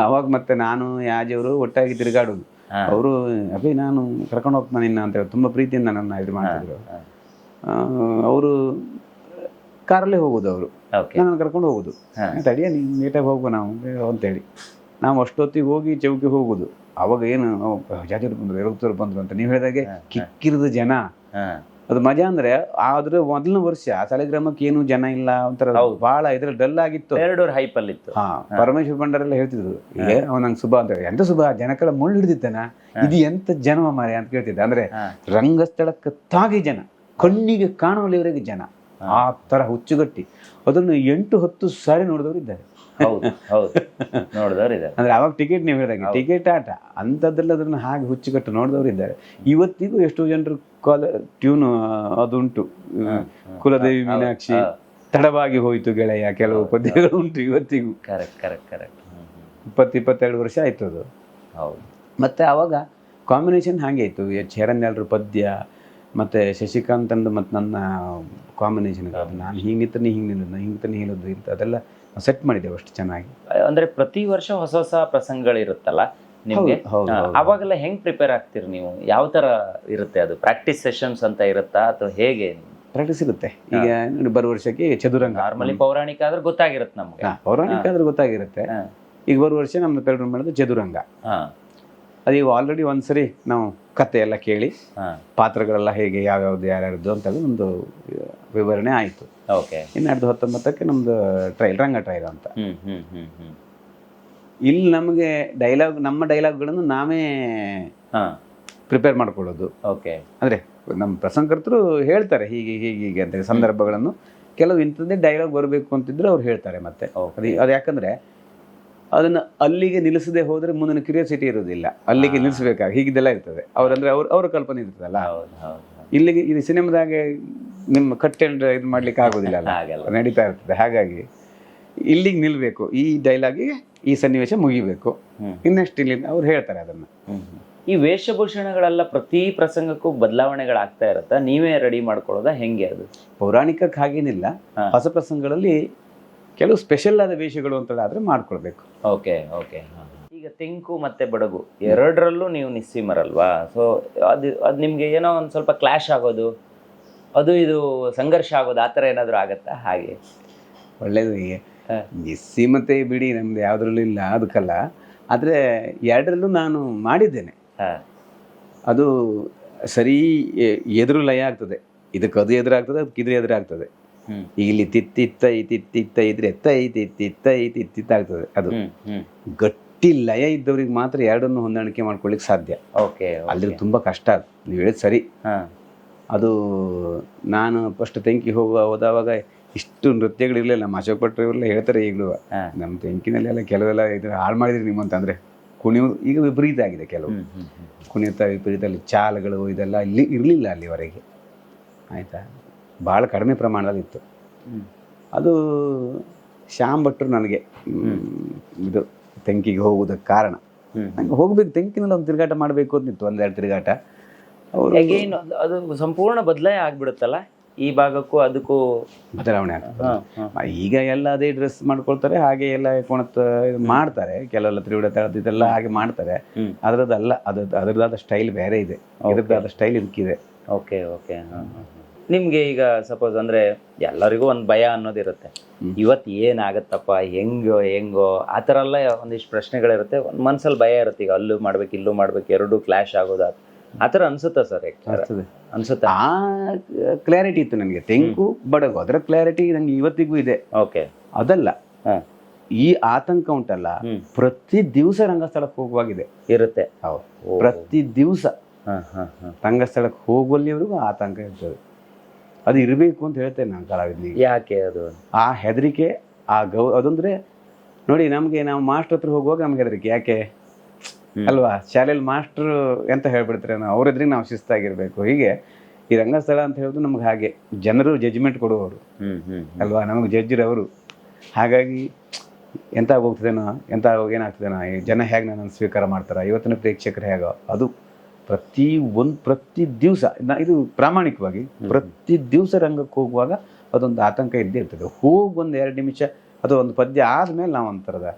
ಅವಾಗ ಮತ್ತೆ ನಾನು ಯಾಜವರು ಒಟ್ಟಾಗಿ ತಿರುಗಾಡೋದು. ಅವರು ಅಭಿ ನಾನು ಕರ್ಕೊಂಡು ಹೋಗ್ತಾನೆ ನಿನ್ನ ಅಂತ ಹೇಳಿ ತುಂಬ ಪ್ರೀತಿಯಿಂದ ನನ್ನ ಇದು ಮಾಡ್ತಿದ್ರು. ಅವರು ಕಾರಲ್ಲೇ ಹೋಗೋದು ಅವರು. ನಾನು ಕರ್ಕೊಂಡು ಹೋಗೋದು. ಅಡಿಯ ತಡಿಯ ನೀನು ನೀಟಾಗಿ ಹೋಗುವ ನಾವು ಅಂತೇಳಿ ನಾವು ಅಷ್ಟೊತ್ತಿಗೆ ಹೋಗಿ ಚೌಕಿ ಹೋಗೋದು. ಅವಾಗ ಏನು ಜಾಜರು ಬಂದರು ಎರವತ್ತರು ಬಂದರು ಅಂತ ನೀವು ಹೇಳಿದಾಗೆ ಕಿಕ್ಕಿರಿದ ಜನ. ಹಾ. ಅದು ಮಜಾ ಅಂದ್ರೆ ಆದ್ರೆ ಮೊದಲನೇ ವರ್ಷ ಸಾಲಿಗ್ರಾಮಕ್ಕೆ ಏನು ಜನ ಇಲ್ಲ ಒಂಥರ. ಬಹಳ ಇದ್ರಲ್ಲಿ ಡಲ್ ಆಗಿತ್ತು. ಎರಡೂರ್ ಹೈಪ್ ಅಲ್ಲಿ ಇತ್ತು. ಹಾ ಪರಮೇಶ್ವರ ಭಂಡಾರೆಲ್ಲ ಹೇಳ್ತಿದ್ರು ಏ ಅವ ಸುಭಾ ಶುಭ ಅಂತ ಎಂತ ಶುಭ? ಜನಕ್ಕೆಲ್ಲ ಮುಳ್ಳು ಹಿಡಿದಿದ್ದಾನ? ಇದು ಎಂತ ಜನ ಮಾರೆ ಅಂತ ಕೇಳ್ತಿದ್ದೆ. ಅಂದ್ರೆ. ರಂಗಸ್ಥಳಕ್ಕೆ ತಾಗಿ ಜನ ಕಣ್ಣಿಗೆ ಕಾಣುವಲ್ಲಿವರೆಗೆ ಜನ. ಆ ತರ ಹುಚ್ಚುಗಟ್ಟಿ. ಅದನ್ನು ಎಂಟು ಹತ್ತು ಸಾರಿ ನೋಡಿದವರು ಇದ್ದಾರೆ ಹೌದು ಹೌದು. ನೋಡಿದವ್ರು ಇದ್ದಾರೆ. ಅಂದ್ರೆ ಅವಾಗ ಟಿಕೆಟ್ ನೀವು ಹೇಳಿದಂಗೆ ಟಿಕೆಟ್ ಆಟ ಅಂಥದ್ರಲ್ಲಿ ಅದನ್ನ ಹಾಗೆ ಹುಚ್ಚಿಕಟ್ಟು ನೋಡಿದವರು ಇದ್ದಾರೆ. ಇವತ್ತಿಗೂ ಎಷ್ಟೋ ಜನರು ಕಾಲ ಟ್ಯೂನ್ ಅದುಂಟು. ಕುಲದೇವಿ ಮೀನಾಕ್ಷಿ ತಡವಾಗಿ ಹೋಯಿತು ಗೆಳೆಯ ಕೆಲವು ಪದ್ಯಗಳು ಉಂಟು ಇವತ್ತಿಗೂ. ಕರೆಕ್ಟ್ ಕರೆಕ್ಟ್ ಕರೆಕ್ಟ್ ಇಪ್ಪತ್ತು ಇಪ್ಪತ್ತೆರಡು ವರ್ಷ ಆಯ್ತು ಅದು. ಹೌದು. ಮತ್ತೆ ಅವಾಗ ಕಾಂಬಿನೇಷನ್ ಹಾಗೆ ಇತ್ತು ಎಚ್. ಪದ್ಯ ಮತ್ತೆ ಶಶಿಕಾಂತ್ ಅಂದು ಮತ್ತೆ ನನ್ನ ಕಾಂಬಿನೇಷನ್ ನಾನು ಹಿಂಗಿತ್ತ ನಿಂತ ಹಿಂಗೆ ನಿಲ್ಲೋದು ಹಿಂಗಿತ್ತ ನೀ ಹೇಳೋದು ಇಂಥ ಅದೆಲ್ಲ ಸೆಟ್ ಮಾಡಿದ್ದೇವೆ ಅಷ್ಟು ಚೆನ್ನಾಗಿ. ಅಂದ್ರೆ ಪ್ರತಿ ವರ್ಷ ಹೊಸ ಹೊಸ ಪ್ರಸಂಗಗಳಿರುತ್ತಲ್ಲ ನಿಮ್ಗೆ? ಅವಾಗೆಲ್ಲ ಹೆಂಗ್ ಪ್ರಿಪೇರ್ ಆಗ್ತೀರಿ ನೀವು? ಯಾವ ತರ ಇರುತ್ತೆ ಅದು? ಪ್ರಾಕ್ಟೀಸ್ ಸೆಷನ್ಸ್ ಅಂತ ಇರುತ್ತಾ ಅಥವಾ ಹೇಗೆ? ಪ್ರಾಕ್ಟೀಸ್ ಇರುತ್ತೆ. ಈಗ ನೋಡಿ ಬರುವ ವರ್ಷಕ್ಕೆ ಚದುರಂಗ. ನಾರ್ಮಲಿ ಪೌರಾಣಿಕ ಆದ್ರೆ ಗೊತ್ತಾಗಿರುತ್ತೆ ನಮ್ಗೆ. ಪೌರಾಣಿಕ ಆದ್ರೆ ಗೊತ್ತಾಗಿರುತ್ತೆ. ಈಗ ಬರುವ ವರ್ಷ ನಮ್ಮ ಪೆಲ್ಡ್ರೂಮ್ ಮಾಡೋದು ಚದುರಂಗ. ಹಾ ಈಗ ಆಲ್ರೆಡಿ ಒಂದ್ಸರಿ ನಾವು ಕತೆ ಎಲ್ಲ ಕೇಳಿ ಪಾತ್ರಗಳೆಲ್ಲ ಹೇಗೆ ಯಾವ್ಯಾವ್ದು ಯಾರ್ಯಾರದ್ದು ಅಂತ ಒಂದು ವಿವರಣೆ ಆಯಿತು. ಓಕೆ. ಇನ್ನು ಎರಡು ಹತ್ತೊಂಬತ್ತಕ್ಕೆ ನಮ್ದು ಟ್ರೈಲ್ ರಂಗ ಟ್ರೈಲ್ ಅಂತ. ಇಲ್ಲಿ ನಮಗೆ ಡೈಲಾಗ್ ನಮ್ಮ ಡೈಲಾಗ್ಗಳನ್ನು ನಾವೇ ಹಾ. ಪ್ರಿಪೇರ್ ಮಾಡ್ಕೊಳ್ಳೋದು. ಓಕೆ. ಅಂದರೆ ನಮ್ಮ ಪ್ರಸಂಗಕರ್ತರು ಹೇಳ್ತಾರೆ ಹೀಗೆ ಹೀಗೆ ಹೀಗೆ ಅಂತ ಸಂದರ್ಭಗಳನ್ನು. ಕೆಲವು ಇಂಥದ್ದೇ ಡೈಲಾಗ್ ಬರಬೇಕು ಅಂತಿದ್ರೆ ಅವ್ರು ಹೇಳ್ತಾರೆ ಮತ್ತೆ. ಅದು ಅದು ಯಾಕಂದ್ರೆ ಅದನ್ನ ಅಲ್ಲಿಗೆ ನಿಲ್ಲಿಸದೆ ಹೋದರೆ ಮುಂದಿನ ಕ್ಯೂರಿಯಾಸಿಟಿ ಇರೋದಿಲ್ಲ ಅಲ್ಲಿಗೆ ನಿಲ್ಲಿಸಬೇಕಾಗ ಹೀಗಿದೆಲ್ಲ ಇರ್ತದೆ. ಅವರಂದ್ರೆ ಅವ್ರ ಅವ್ರ ಕಲ್ಪನೆ ಇರ್ತದಲ್ಲ. ಇಲ್ಲಿಗೆ ಇದು ಸಿನಿಮಾದಾಗೆ ನಿಮ್ಮ ಕಟ್ಟೆ ಇದು ಮಾಡ್ಲಿಕ್ಕೆ ಆಗೋದಿಲ್ಲ. ನಡೀತಾ ಇರ್ತದೆ. ಹಾಗಾಗಿ ಇಲ್ಲಿಗೆ ನಿಲ್ಬೇಕು. ಈ ಡೈಲಾಗಿಗೆ ಈ ಸನ್ನಿವೇಶ ಮುಗಿಬೇಕು. ಇನ್ನಷ್ಟು ಇಲ್ಲಿ ಅವ್ರು ಹೇಳ್ತಾರೆ ಅದನ್ನ. ಈ ವೇಷಭೂಷಣಗಳೆಲ್ಲ ಪ್ರತಿ ಪ್ರಸಂಗಕ್ಕೂ ಬದಲಾವಣೆಗಳಾಗ್ತಾ ಇರುತ್ತಾ? ನೀವೇ ರೆಡಿ ಮಾಡ್ಕೊಳ್ಳೋದಾ? ಹೆಂಗೆ ಅದು? ಪೌರಾಣಿಕಕ್ಕೆ ಹಾಗೇನಿಲ್ಲ. ಹೊಸ ಪ್ರಸಂಗಗಳಲ್ಲಿ ಕೆಲವು ಸ್ಪೆಷಲ್ ಆದ ವೇಷಗಳು ಅಂತ ಆದ್ರೆ ಮಾಡ್ಕೊಳ್ಬೇಕು. ಓಕೆ ಓಕೆ ಈಗ ತೆಂಕು ಮತ್ತೆ ಬಡಗು ಎರಡರಲ್ಲೂ ನೀವು ನಿಸ್ಸೀಮರಲ್ವಾ? ಸೊ ಅದು ಅದು ನಿಮಗೆ ಏನೋ ಒಂದು ಸ್ವಲ್ಪ ಕ್ಲಾಶ್ ಆಗೋದು ಅದು ಇದು ಸಂಘರ್ಷ ಆಗೋದು ಆ ಥರ ಏನಾದರೂ ಆಗತ್ತಾ? ಹಾಗೆ. ಒಳ್ಳೇದು ಹೀಗೆ. ನಿಸ್ಸಿ ನಿಸ್ಸೀಮತೆ ಬಿಡಿ ನಮ್ದು ಯಾವ್ದ್ರಲ್ಲೂ ಇಲ್ಲ ಅದಕ್ಕಲ್ಲ ಆದರೆ ಎರಡರಲ್ಲೂ ನಾನು ಮಾಡಿದ್ದೇನೆ. ಹಾ. ಅದು ಸರಿ ಎದುರು ಲಯ ಆಗ್ತದೆ. ಇದಕ್ಕೆ ಅದು ಎದುರಾಗ್ತದೆ ಅದಕ್ಕೆ ಇದ್ರೆ ಎದುರಾಗ್ತದೆ. ಇಲ್ಲಿ ತಿತ್ತಿತ್ತ ಈ ತಿತ್ತಿತ್ತ ಇದ್ರೆ ಎತ್ತ ಇತ್ತಿತ್ತ ಇತ್ತಿತ್ತ ಈ ತಿತ್ತಿತ್ತ ಆಗ್ತದೆ ಅದು. ಗಟ್ಟಿ ಲಯ ಇದ್ದವ್ರಿಗೆ ಮಾತ್ರ ಎರಡನ್ನು ಹೊಂದಾಣಿಕೆ ಮಾಡ್ಕೊಳ್ಳಿಕ್ಕೆ ಸಾಧ್ಯ. ಓಕೆ ಅಲ್ಲಿ ತುಂಬಾ ಕಷ್ಟ ನೀವು ಹೇಳಿದ್ ಸರಿ. ಅದು ನಾನು ಫಸ್ಟ್ ತೆಂಕಿ ಹೋಗುವ ಹೋದವಾಗ ಇಷ್ಟು ನೃತ್ಯಗಳಿರಲಿಲ್ಲ. ನಮ್ಮ ಅಶೋಕ್ ಭಟ್ರು ಇವರೆಲ್ಲ ಹೇಳ್ತಾರೆ ಈಗಲೂ. ನಮ್ಮ ನಮ್ಮ ತೆಂಕಿನಲ್ಲೆಲ್ಲ ಕೆಲವೆಲ್ಲ ಇದು ಹಾಳು ಮಾಡಿದ್ರಿ ನಿಮ್ಮಂತ ಅಂದ್ರೆ ಕುಣಿಯುವುದು ಈಗ ವಿಪರೀತ ಆಗಿದೆ ಕೆಲವು. ಕುಣಿತ ವಿಪರೀತ ಚಾಲ್ಗಳು ಇದೆಲ್ಲ ಇಲ್ಲಿ ಇರಲಿಲ್ಲ ಅಲ್ಲಿವರೆಗೆ. ಆಯಿತಾ? ಭಾಳ ಕಡಿಮೆ ಪ್ರಮಾಣದಲ್ಲಿ ಇತ್ತು. ಅದು ಶ್ಯಾಮ್ ಭಟ್ರು ನನಗೆ ಇದು ತೆಂಕಿಗೆ ಹೋಗುವುದಕ್ಕೆ ಕಾರಣ. ನಂಗೆ ಹೋಗ್ಬೇಕು ತೆಂಕಿನಲ್ಲಿ ಒಂದು ತಿರುಗಾಟ ಮಾಡಬೇಕು ಅಂತಿತ್ತು ಒಂದೆರಡು ತಿರುಗಾಟ. ಅಗೈನ್ ಅದು ಸಂಪೂರ್ಣ ಬದಲಾಯ ಆಗ್ಬಿಡುತ್ತಲ್ಲ? ಈ ಭಾಗಕ್ಕೂ ಅದಕ್ಕೂ ಬದಲಾವಣೆ ಆಗ್ತದೆ. ಈಗ ಎಲ್ಲ ಅದೇ ಡ್ರೆಸ್ ಮಾಡ್ಕೊಳ್ತಾರೆ ಹಾಗೆ ಎಲ್ಲ ಕೋಣತ್ ಮಾಡ್ತಾರೆ ಕೆಲವೆಲ್ಲ ತ್ರಿವಿಡ ತಳದ ಇದೆಲ್ಲ ಹಾಗೆ ಮಾಡ್ತಾರೆ. ಅದರದ್ದಲ್ಲ ಅದರದಾದ ಅದ್ರದ್ದಾದ ಸ್ಟೈಲ್ ಬೇರೆ ಇದೆ. ಅದರದ್ದಾದ ಸ್ಟೈಲ್ ಇದಕ್ಕಿದೆ. ಓಕೆ ಓಕೆ ನಿಮ್ಗೆ ಈಗ ಸಪೋಸ್ ಅಂದ್ರೆ ಎಲ್ಲರಿಗೂ ಒಂದು ಭಯ ಅನ್ನೋದಿರುತ್ತೆ ಇವತ್ತು ಏನಾಗತ್ತಪ್ಪ ಹೆಂಗೋ ಹೆಂಗೋ? ಆ ಥರ ಎಲ್ಲ ಒಂದಿಷ್ಟು ಪ್ರಶ್ನೆಗಳಿರುತ್ತೆ. ಒಂದು ಮನ್ಸಲ್ಲಿ ಭಯ ಇರುತ್ತೆ. ಈಗ ಅಲ್ಲೂ ಮಾಡ್ಬೇಕು ಇಲ್ಲೂ ಮಾಡ್ಬೇಕು ಎರಡೂ ಕ್ಲಾಶ್ ಆಗೋದು ಆ ಥರ ಅನ್ಸುತ್ತಾ ಸರ್ ಅನ್ಸುತ್ತೆ. ಆ ಕ್ಲಾರಿಟಿ ಇತ್ತು ನನಗೆ. ತೆಂಕು ಬಡಗು ಅದರ ಕ್ಲಾರಿಟಿ ನಂಗೆ ಇವತ್ತಿಗೂ ಇದೆ. ಓಕೆ. ಅದಲ್ಲ ಹಾ. ಈ ಆತಂಕ ಉಂಟಲ್ಲ ಪ್ರತಿ ದಿವಸ ರಂಗಸ್ಥಳಕ್ಕೆ ಹೋಗುವಾಗಿದೆ. ಇರುತ್ತೆ. ಹೌದು. ಪ್ರತಿ ದಿವಸ ಹಾ ಹಾ ಹಾ. ರಂಗಸ್ಥಳಕ್ಕೆ ಹೋಗುವಲ್ಲಿವರೆಗೂ ಆತಂಕ ಇರ್ತದೆ. ಅದು ಇರಬೇಕು ಅಂತ ಹೇಳ್ತೇನೆ ನಾನು ಕಲಾವಿದನಿಗೆ. ಯಾಕೆ ಅದು? ಆ ಹೆದರಿಕೆ ಆ ಗೌ ಅದಂದ್ರೆ ನೋಡಿ ನಮಗೆ ನಾವು ಮಾಸ್ಟರ್ ಹತ್ರ ಹೋಗುವಾಗ ನಮ್ಗೆ ಹೆದರಿಕೆ ಯಾಕೆ? ಅಲ್ವಾ? ಶಾಲೆಯಲ್ಲಿ ಮಾಸ್ಟರ್ ಎಂತ ಹೇಳ್ಬಿಡ್ತಾರೆ ನಾವು? ಅವ್ರ ಎದುರಿಗೆ ನಾವು ಶಿಸ್ತಾಗಿರ್ಬೇಕು. ಹೀಗೆ ಈ ರಂಗಸ್ಥಳ ಅಂತ ಹೇಳೋದು ನಮ್ಗೆ ಹಾಗೆ. ಜನರು ಜಜ್ಮೆಂಟ್ ಕೊಡುವವರು. ಅಲ್ವಾ? ನಮಗೆ ಜಡ್ಜರವರು ಹಾಗಾಗಿ ಎಂತ ಹೋಗ್ತದೇನೋ ಎಂತ ಏನಾಗ್ತದೇನೋ ಜನ ಹೇಗೆ ನನ್ನನ್ನು ಸ್ವೀಕಾರ ಮಾಡ್ತಾರೆ? ಇವತ್ತಿನ ಪ್ರೇಕ್ಷಕರು ಹೇಗೋ? ಅದು ಪ್ರತಿ ಒಂದು ಪ್ರತಿ ದಿವಸ ಇದು ಪ್ರಾಮಾಣಿಕವಾಗಿ ಪ್ರತಿ ದಿವಸ ರಂಗಕ್ಕೆ ಹೋಗುವಾಗ ಅದೊಂದು ಆತಂಕ ಇದ್ದೇ ಇರ್ತದೆ. ಹೋಗಿ ಒಂದು ಎರಡು ನಿಮಿಷ ಅಥವಾ ಒಂದು ಪದ್ಯ ಆದ್ಮೇಲೆ ನಾವು ಅಂತರದ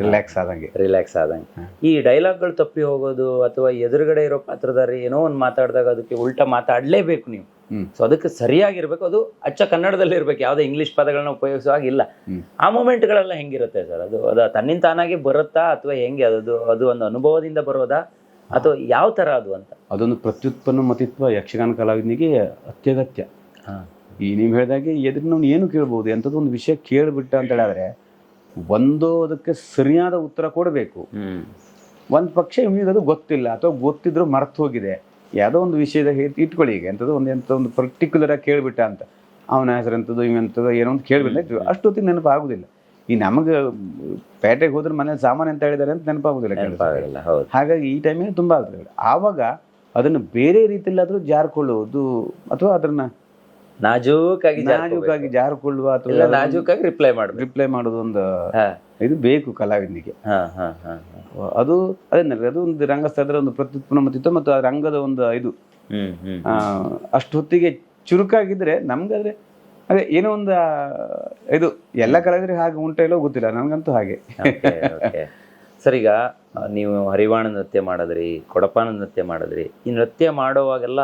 ರಿಲ್ಯಾಕ್ಸ್ ಆದಂಗೆ. ರಿಲ್ಯಾಕ್ಸ್ ಆದಂಗೆ. ಈ ಡೈಲಾಗ್ಗಳು ತಪ್ಪಿ ಹೋಗೋದು ಅಥವಾ ಎದುರುಗಡೆ ಇರೋ ಪಾತ್ರಧಾರಿ ಏನೋ ಒಂದು ಮಾತಾಡಿದಾಗ ಅದಕ್ಕೆ ಉಲ್ಟಾ ಮಾತಾಡಲೇಬೇಕು ನೀವು. ಸೊ ಅದಕ್ಕೆ ಸರಿಯಾಗಿರ್ಬೇಕು. ಅದು ಅಚ್ಚ ಕನ್ನಡದಲ್ಲಿ ಇರ್ಬೇಕು. ಯಾವುದೇ ಇಂಗ್ಲಿಷ್ ಪದಗಳನ್ನ ಉಪಯೋಗಿಸೋ ಹಾಗಿಲ್ಲ. ಆ ಮೂಮೆಂಟ್ಗಳೆಲ್ಲ ಹೆಂಗಿರುತ್ತೆ ಸರ್? ಅದು ಅದು ತನ್ನಿಂದ ತಾನಾಗಿ ಬರುತ್ತಾ ಅಥವಾ ಹೆಂಗೆ? ಅದು ಅದು ಒಂದು ಅನುಭವದಿಂದ ಬರೋದಾ? ಅಥವಾ ಯಾವ ತರ ಅದು ಅಂತ? ಅದೊಂದು ಪ್ರತ್ಯುತ್ಪನ್ನ ಮತಿತ್ವ ಯಕ್ಷಗಾನ ಕಲಾವಿದನಿಗೆ ಅತ್ಯಗತ್ಯ. ಈ ನೀವು ಹೇಳಿದಾಗೆ ಎದುರು ನಾವು ಏನು ಕೇಳ್ಬೋದು ಎಂಥದ್ದು ಒಂದು ವಿಷಯ ಕೇಳಿಬಿಟ್ಟ ಅಂತ ಹೇಳಿದ್ರೆ ಒಂದು ಅದಕ್ಕೆ ಸರಿಯಾದ ಉತ್ತರ ಕೊಡಬೇಕು. ಒಂದು ಪಕ್ಷ ಇವನಿಗೆ ಅದು ಗೊತ್ತಿಲ್ಲ ಅಥವಾ ಗೊತ್ತಿದ್ರು ಮರ್ತು ಹೋಗಿದೆ. ಯಾವುದೋ ಒಂದು ವಿಷಯದ ಇಟ್ಕೊಳ್ಳಿ ಈಗ ಎಂಥದ್ದು ಒಂದು ಎಂಥ ಒಂದು ಪರ್ಟಿಕ್ಯುಲರ್ ಆಗಿ ಕೇಳ್ಬಿಟ್ಟ ಅಂತ. ಅವನ ಹೆಸರು ಎಂಥದ್ದು ಇವಂಥದ್ದು ಏನೋ ಒಂದು ಕೇಳ್ಬಿಟ್ಟ ಅಷ್ಟೊತ್ತಿಗೆ ನೆನಪು ಆಗುದಿಲ್ಲ ಈ ನಮಗೆ ಪೇಟೆಗೆ ಹೋದ್ರೆ ಮನೆ ಸಾಮಾನು ಅಂತ ಹೇಳಿದಾರೆ ಅಂತ ನೆನಪಾಗುದಿಲ್ಲ ಹೌದು. ಹಾಗಾಗಿ ಈ ಟೈಮಿಗೆ ತುಂಬ ಆಗ್ತದೆ. ಆವಾಗ ಅದನ್ನು ಬೇರೆ ರೀತಿಯಲ್ಲಾದರೂ ಜಾರ್ಕೊಳ್ಳುವುದು ಅಥವಾ ಅದನ್ನ ನಾಜೂಕಾಗಿ ನಾಜೂಕಾಗಿ ಜಾರಿಕೊಳ್ಳುವ ಅಥವಾ ನಾಜೂಕಾಗಿ ರಿಪ್ಲೈ ಮಾಡೋದು ರಿಪ್ಲೈ ಮಾಡೋದು ಒಂದು ಇದು ಬೇಕು ಕಲಾವಿದನಿಗೆ. ಅದು ಅದೇ ಅದು ಒಂದು ರಂಗಸ್ಥಳದ ಒಂದು ಪ್ರತ್ಯುತ್ಪನ್ನ ಮತ್ತಿತ್ತು ಮತ್ತು ಆ ರಂಗದ ಒಂದು ಇದು. ಅಷ್ಟು ಹೊತ್ತಿಗೆ ಚುರುಕಾಗಿದ್ರೆ ನಮ್ಗಾದ್ರೆ ಅದೇ ಏನೋ ಒಂದು ಇದು ಎಲ್ಲ ಕಲಾವಿದ್ರೆ ಹಾಗೆ ಉಂಟ ಇಲ್ಲೋ ಗೊತ್ತಿಲ್ಲ ನನಗಂತೂ ಹಾಗೆ. ಸರ್ ಈಗ ನೀವು ಹರಿವಾಣ ನೃತ್ಯ ಮಾಡಿದ್ರಿ ಕೊಡಪಾನ ನೃತ್ಯ ಮಾಡಿದ್ರಿ. ಈ ನೃತ್ಯ ಮಾಡುವಾಗೆಲ್ಲ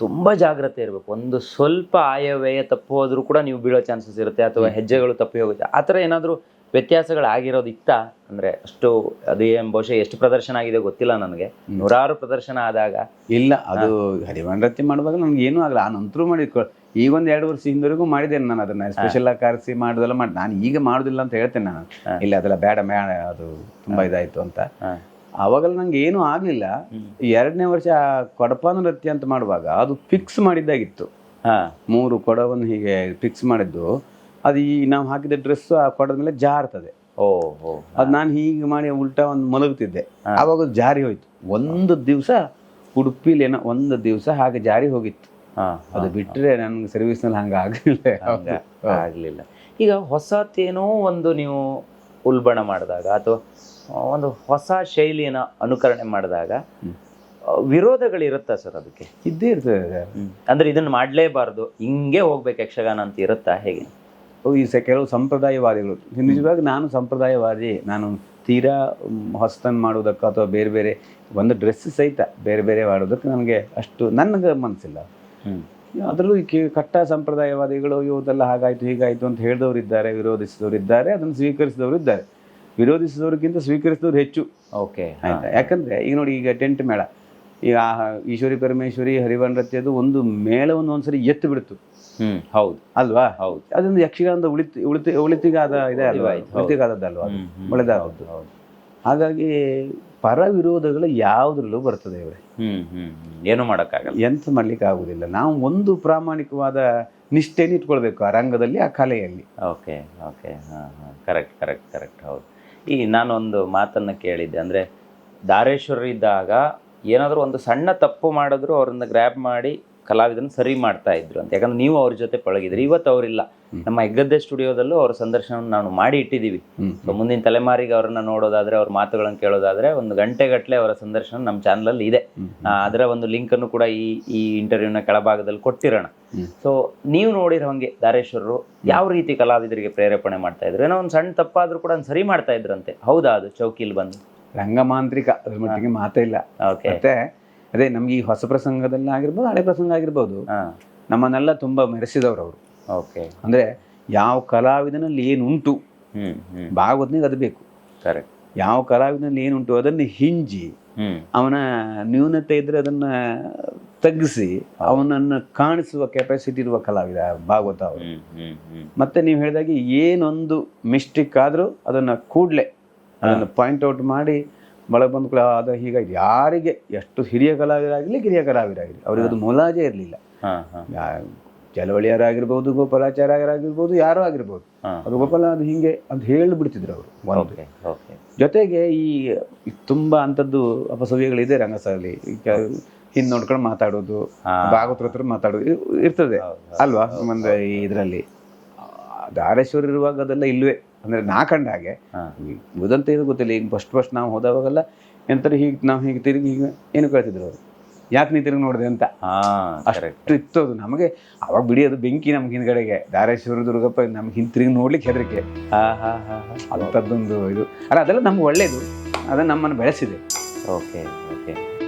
ತುಂಬ ಜಾಗ್ರತೆ ಇರಬೇಕು. ಒಂದು ಸ್ವಲ್ಪ ಆಯವ್ಯಯ ತಪ್ಪು ಹೋದರೂ ಕೂಡ ನೀವು ಬೀಳೋ ಚಾನ್ಸಸ್ ಇರುತ್ತೆ ಅಥವಾ ಹೆಜ್ಜೆಗಳು ತಪ್ಪಿ ಹೋಗುತ್ತೆ. ಆ ಥರ ಏನಾದರೂ ವ್ಯತ್ಯಾಸಗಳು ಆಗಿರೋದು ಇತ್ತಾ? ಅಂದರೆ ಅಷ್ಟು ಅದು ಏನು ಬಹುಶಃ ಎಷ್ಟು ಪ್ರದರ್ಶನ ಆಗಿದೆ ಗೊತ್ತಿಲ್ಲ ನನಗೆ. ನೂರಾರು ಪ್ರದರ್ಶನ ಆದಾಗ. ಇಲ್ಲ ಅದು ಹರಿವಾಣ ನೃತ್ಯ ಮಾಡುವಾಗ ನನಗೆ ಏನೂ ಆಗಲ್ಲ. ಆ ನಂತರ ಮಾಡಿ ಈಗ ಒಂದು ಎರಡು ವರ್ಷ ಹಿಂದವರೆಗೂ ಮಾಡಿದ್ದೇನೆ ನಾನು ಅದನ್ನ. ಸ್ಪೆಷಲ್ ಆಗಿ ಕರೆಸಿ ಮಾಡೋದೆಲ್ಲ ಮಾಡಿ ನಾನು ಈಗ ಮಾಡುದಿಲ್ಲ ಅಂತ ಹೇಳ್ತೇನೆ ನಾನು. ಇಲ್ಲ ಅದೆಲ್ಲ ಬೇಡ ಬೇಡ ಅದು ತುಂಬಾ ಇದಾಯ್ತು ಅಂತ. ಅವಾಗೆಲ್ಲ ನಂಗೆ ಏನೂ ಆಗ್ಲಿಲ್ಲ. ಎರಡನೇ ವರ್ಷ ಕೊಡಪಾನ ನೃತ್ಯ ಅಂತ ಮಾಡುವಾಗ ಅದು ಫಿಕ್ಸ್ ಮಾಡಿದ್ದಾಗಿತ್ತು. ಮೂರು ಕೊಡವನ್ನು ಹೀಗೆ ಫಿಕ್ಸ್ ಮಾಡಿದ್ದು. ಅದು ಈ ನಾವು ಹಾಕಿದ ಡ್ರೆಸ್ ಆ ಕೊಡದ ಮೇಲೆ ಜಾರ್ತದೆ. ಅದು ನಾನು ಹೀಗೆ ಮಾಡಿ ಉಲ್ಟಾ ಒಂದು ಮಲಗುತ್ತಿದ್ದೆ. ಆವಾಗ ಜಾರಿ ಹೋಯ್ತು. ಒಂದು ದಿವಸ ಉಡುಪಿಲಿ ಏನೋ ಒಂದು ದಿವಸ ಹಾಗೆ ಜಾರಿ ಹೋಗಿತ್ತು. ಅದು ಬಿಟ್ಟರೆ ನನ್ಗೆ ಸರ್ವಿಸ್ನಲ್ಲಿ ಹಂಗೆ ಆಗಲಿಲ್ಲ. ಆಗಲಿಲ್ಲ. ಈಗ ಹೊಸತೇನೋ ಒಂದು ನೀವು ಉಲ್ಬಣ ಮಾಡಿದಾಗ ಅಥವಾ ಒಂದು ಹೊಸ ಶೈಲಿಯನ್ನು ಅನುಕರಣೆ ಮಾಡಿದಾಗ ವಿರೋಧಗಳಿರುತ್ತಾ ಸರ್ ಅದಕ್ಕೆ? ಇದ್ದೇ ಇರ್ತದೆ ಸರ್. ಅಂದ್ರೆ ಇದನ್ನ ಮಾಡಲೇಬಾರ್ದು. ಹಿಂಗೆ ಹೋಗ್ಬೇಕು ಯಕ್ಷಗಾನ ಅಂತ ಇರುತ್ತಾ? ಹೇಗೆ? ಈ ಸ- ಕೆಲವು ಸಂಪ್ರದಾಯವಾದಿಗಳು. ನಿಜವಾಗಿ ನಾನು ಸಂಪ್ರದಾಯವಾದಿ ನಾನು ತೀರಾ ಹೊಸತನ್ನು ಮಾಡೋದಕ್ಕೆ ಅಥವಾ ಬೇರೆ ಬೇರೆ ಒಂದು ಡ್ರೆಸ್ ಸಹಿತ ಬೇರೆ ಬೇರೆ ಮಾಡೋದಕ್ಕೆ ನನಗೆ ಅಷ್ಟು ನನಗೆ ಮನಸ್ಸಿಲ್ಲ ಅದರಲ್ಲೂ ಈ ಕಟ್ಟ ಸಂಪ್ರದಾಯವಾದಿಗಳು ಇವುದೆಲ್ಲ ಹಾಗಾಯ್ತು ಹೀಗಾಯ್ತು ಅಂತ ಹೇಳಿದವರು ಇದ್ದಾರೆ ವಿರೋಧಿಸಿದವರು ಇದ್ದಾರೆ ಅದನ್ನು ಸ್ವೀಕರಿಸಿದವರು ಇದ್ದಾರೆ. ವಿರೋಧಿಸಿದವ್ರಿಗಿಂತ ಸ್ವೀಕರಿಸಿದವರು ಹೆಚ್ಚು. ಓಕೆ. ಆಯ್ತಾ? ಯಾಕಂದ್ರೆ ಈಗ ನೋಡಿ ಈಗ ಟೆಂಟ್ ಮೇಳ. ಈಗ ಆ ಈಶ್ವರಿ ಪರಮೇಶ್ವರಿ ಹರಿವನೃತ್ಯದು ಒಂದು ಮೇಳವನ್ನು ಒಂದ್ಸರಿ ಎತ್ತು ಬಿಡ್ತು. ಹ್ಮ್ ಹೌದು. ಅಲ್ವಾ? ಹೌದು. ಅದೊಂದು ಯಕ್ಷಗಾನದ ಉಳಿತು ಉಳಿತು ಉಳಿತಿಗಾದ ಇದೆ ಅಲ್ವಾ. ಉಳಿತಿಗಾದದ್ದಲ್ವಾ ಒಳ್ಳೆದ ಹೌದು ಹೌದು. ಹಾಗಾಗಿ ಪರ ವಿರೋಧಗಳು ಯಾವುದ್ರಲ್ಲೂ ಬರ್ತದೆ ಇವರೇ. ಹ್ಮ್ ಹ್ಮ್ ಏನು ಏನೂ ಮಾಡೋಕ್ಕಾಗಲ್ಲ. ಎಂತ ಮಾಡ್ಲಿಕ್ಕೆ ಆಗುದಿಲ್ಲ. ನಾವು ಒಂದು ಪ್ರಾಮಾಣಿಕವಾದ ನಿಷ್ಠೆನ ಇಟ್ಕೊಳ್ಬೇಕು ಆ ರಂಗದಲ್ಲಿ ಆ ಕಲೆಯಲ್ಲಿ. Okay okay. ಹಾಂ ಹಾಂ. ಕರೆಕ್ಟ್ ಕರೆಕ್ಟ್ ಕರೆಕ್ಟ್ ಹೌದು. ಈ ನಾನೊಂದು ಮಾತನ್ನು ಕೇಳಿದ್ದೆ. ಅಂದರೆ ದಾರೇಶ್ವರ ಇದ್ದಾಗ ಏನಾದರೂ ಒಂದು ಸಣ್ಣ ತಪ್ಪು ಮಾಡಿದ್ರು ಅವರನ್ನು ಗ್ರ್ಯಾಬ್ ಮಾಡಿ ಕಲಾವಿದನ ಸರಿ ಮಾಡ್ತಾ ಇದ್ರು ಅಂತ. ಯಾಕಂದ್ರೆ ನೀವು ಅವ್ರ ಜೊತೆ ಪಳಗಿದ್ರಿ. ಇವತ್ತು ಅವರಿಲ್ಲ. ನಮ್ಮ ಹೆಗ್ಗದ್ದೆ ಸ್ಟುಡಿಯೋದಲ್ಲೂ ಅವ್ರ ಸಂದರ್ಶನ ನಾವು ಮಾಡಿ ಇಟ್ಟಿದ್ದೀವಿ. ಸೊ ಮುಂದಿನ ತಲೆಮಾರಿಗೆ ಅವ್ರನ್ನ ನೋಡೋದಾದ್ರೆ ಅವ್ರ ಮಾತುಗಳನ್ನು ಕೇಳೋದಾದ್ರೆ ಒಂದು ಗಂಟೆಗಟ್ಟಲೆ ಅವರ ಸಂದರ್ಶನ ನಮ್ಮ ಚಾನಲಲ್ಲಿ ಇದೆ. ಅದರ ಒಂದು ಲಿಂಕ್ ಅನ್ನು ಕೂಡ ಈ ಈ ಇಂಟರ್ವ್ಯೂನ ಕೆಳಭಾಗದಲ್ಲಿ ಕೊಟ್ಟಿರೋಣ. ಸೊ ನೀವು ನೋಡಿರೋ ಹಂಗೆ ದಾರೇಶ್ವರರು ಯಾವ ರೀತಿ ಕಲಾವಿದರಿಗೆ ಪ್ರೇರೇಪಣೆ ಮಾಡ್ತಾ ಇದ್ರು? ಏನೋ ಒಂದು ಸಣ್ಣ ತಪ್ಪಾದ್ರೂ ಕೂಡ ಸರಿ ಮಾಡ್ತಾ ಇದ್ರಂತೆ. ಹೌದಾ ಅದು ಚೌಕಿಲಿ ಬಂದು? ರಂಗಮಾಂತ್ರಿಕ ಅದ್ರ ಮಟ್ಟಿಗೆ ಮಾತೇ ಇಲ್ಲ. ಮತ್ತೆ ಅದೇ ನಮ್ಗೆ ಈ ಹೊಸ ಪ್ರಸಂಗದಲ್ಲಿ ಆಗಿರ್ಬೋದು ಹಳೆ ಪ್ರಸಂಗ ಆಗಿರ್ಬೋದು. ನಮ್ಮನ್ನೆಲ್ಲ ತುಂಬಾ ಮೆರೆಸಿದವ್ರು ಅವರು ಓಕೆ ಅಂದರೆ ಯಾವ ಕಲಾವಿದನಲ್ಲಿ ಏನುಂಟು ಭಾಗವತ್ನಿಗೆ ಅದು ಬೇಕು. ಕರೆಕ್ಟ್ ಯಾವ ಕಲಾವಿದನಲ್ಲಿ ಏನುಂಟು ಅದನ್ನು ಹಿಂಜಿ ಅವನ ನ್ಯೂನತೆ ಇದ್ದರೆ ಅದನ್ನ ತಗ್ಗಿಸಿ ಅವನನ್ನು ಕಾಣಿಸುವ ಕೆಪಾಸಿಟಿ ಇರುವ ಕಲಾವಿದ ಭಾಗವತ ಅವರು. ಮತ್ತೆ ನೀವು ಹೇಳಿದಾಗೆ ಏನೊಂದು ಮಿಸ್ಟೇಕ್ ಆದರೂ ಅದನ್ನು ಕೂಡ್ಲೆ ಅದನ್ನು ಪಾಯಿಂಟ್ ಔಟ್ ಮಾಡಿ ಬಳಗ ಬಂದ ಕೂಡ ಅದ ಹೀಗಾಗಿ ಯಾರಿಗೆ ಎಷ್ಟು ಹಿರಿಯ ಕಲಾವಿದರಾಗಲಿ ಕಿರಿಯ ಕಲಾವಿದರಾಗಲಿ ಅವ್ರಿಗೆ ಅದು ಮುಲಾಜೆ ಇರಲಿಲ್ಲ. ಚಳವಳಿಯರಾಗಿರ್ಬೋದು ಗೋಪಾಲಾಚಾರ್ಯರಾಗಿರ್ಬೋದು ಯಾರೋ ಆಗಿರ್ಬೋದು. ಅದು ಗೋಪಾಲ ಅದು ಹಿಂಗೆ ಅಂತ ಹೇಳಿ ಬಿಡ್ತಿದ್ರು ಅವರು ಒಂದು. ಜೊತೆಗೆ ಈ ಈ ತುಂಬಾ ಅಂಥದ್ದು ಅಪಸವ್ಯಗಳಿದೆ ರಂಗಸಲ್ಲಿ ಹಿಂದ್ ನೋಡ್ಕೊಂಡು ಮಾತಾಡೋದು. ಭಾಗವತರ ಹತ್ರ ಮಾತಾಡೋದು ಇರ್- ಇರ್ತದೆ. ಅಲ್ವಾ? ಒಂದು ಇದರಲ್ಲಿ. ಧಾರೇಶ್ವರ ಇರುವಾಗ ಅದೆಲ್ಲ ಇಲ್ವೇ? ಅಂದ್ರೆ ನಾ ಕಂಡ ಹಾಗೆ. ಉದಂತ ಇದು ಗೊತ್ತಿಲ್ಲ. ಈಗ ಫಸ್ಟ್ ಫಸ್ಟ್ ನಾವು ಹೋದವಾಗೆಲ್ಲ ಎಂತಾರೆ ಹೀಗೆ ನಾವು ಹೀಗೆ ತಿರುಗಿ ಹೀಗೆ ಏನು ಕೇಳ್ತಿದ್ರು ಅವರು? ಯಾಕೆ ನೀ ತಿರುಗಿ ನೋಡಿದೆ ಅಂತ? ಅಷ್ಟು ಇತ್ತು ಅದು ನಮಗೆ ಅವಾಗ ಬಿಡಿ ಅದು ಬೆಂಕಿ ನಮ್ಗೆ ಹಿಂದ್ಗಡೆಗೆ. ಧಾರೇಶ್ವರ ದುರ್ಗಪ್ಪ ನಮ್ಗೆ ಹಿಂದೆ ತಿರುಗಿ ನೋಡ್ಲಿಕ್ಕೆ ಹೆದರಿಕೆ. ಅಂಥದ್ದೊಂದು ಇದು. ಅಲ್ಲ ಅದೆಲ್ಲ ನಮ್ಗೆ ಒಳ್ಳೇದು. ಅದನ್ನ ನಮ್ಮನ್ನು ಬೆಳೆಸಿದೆ. Okay okay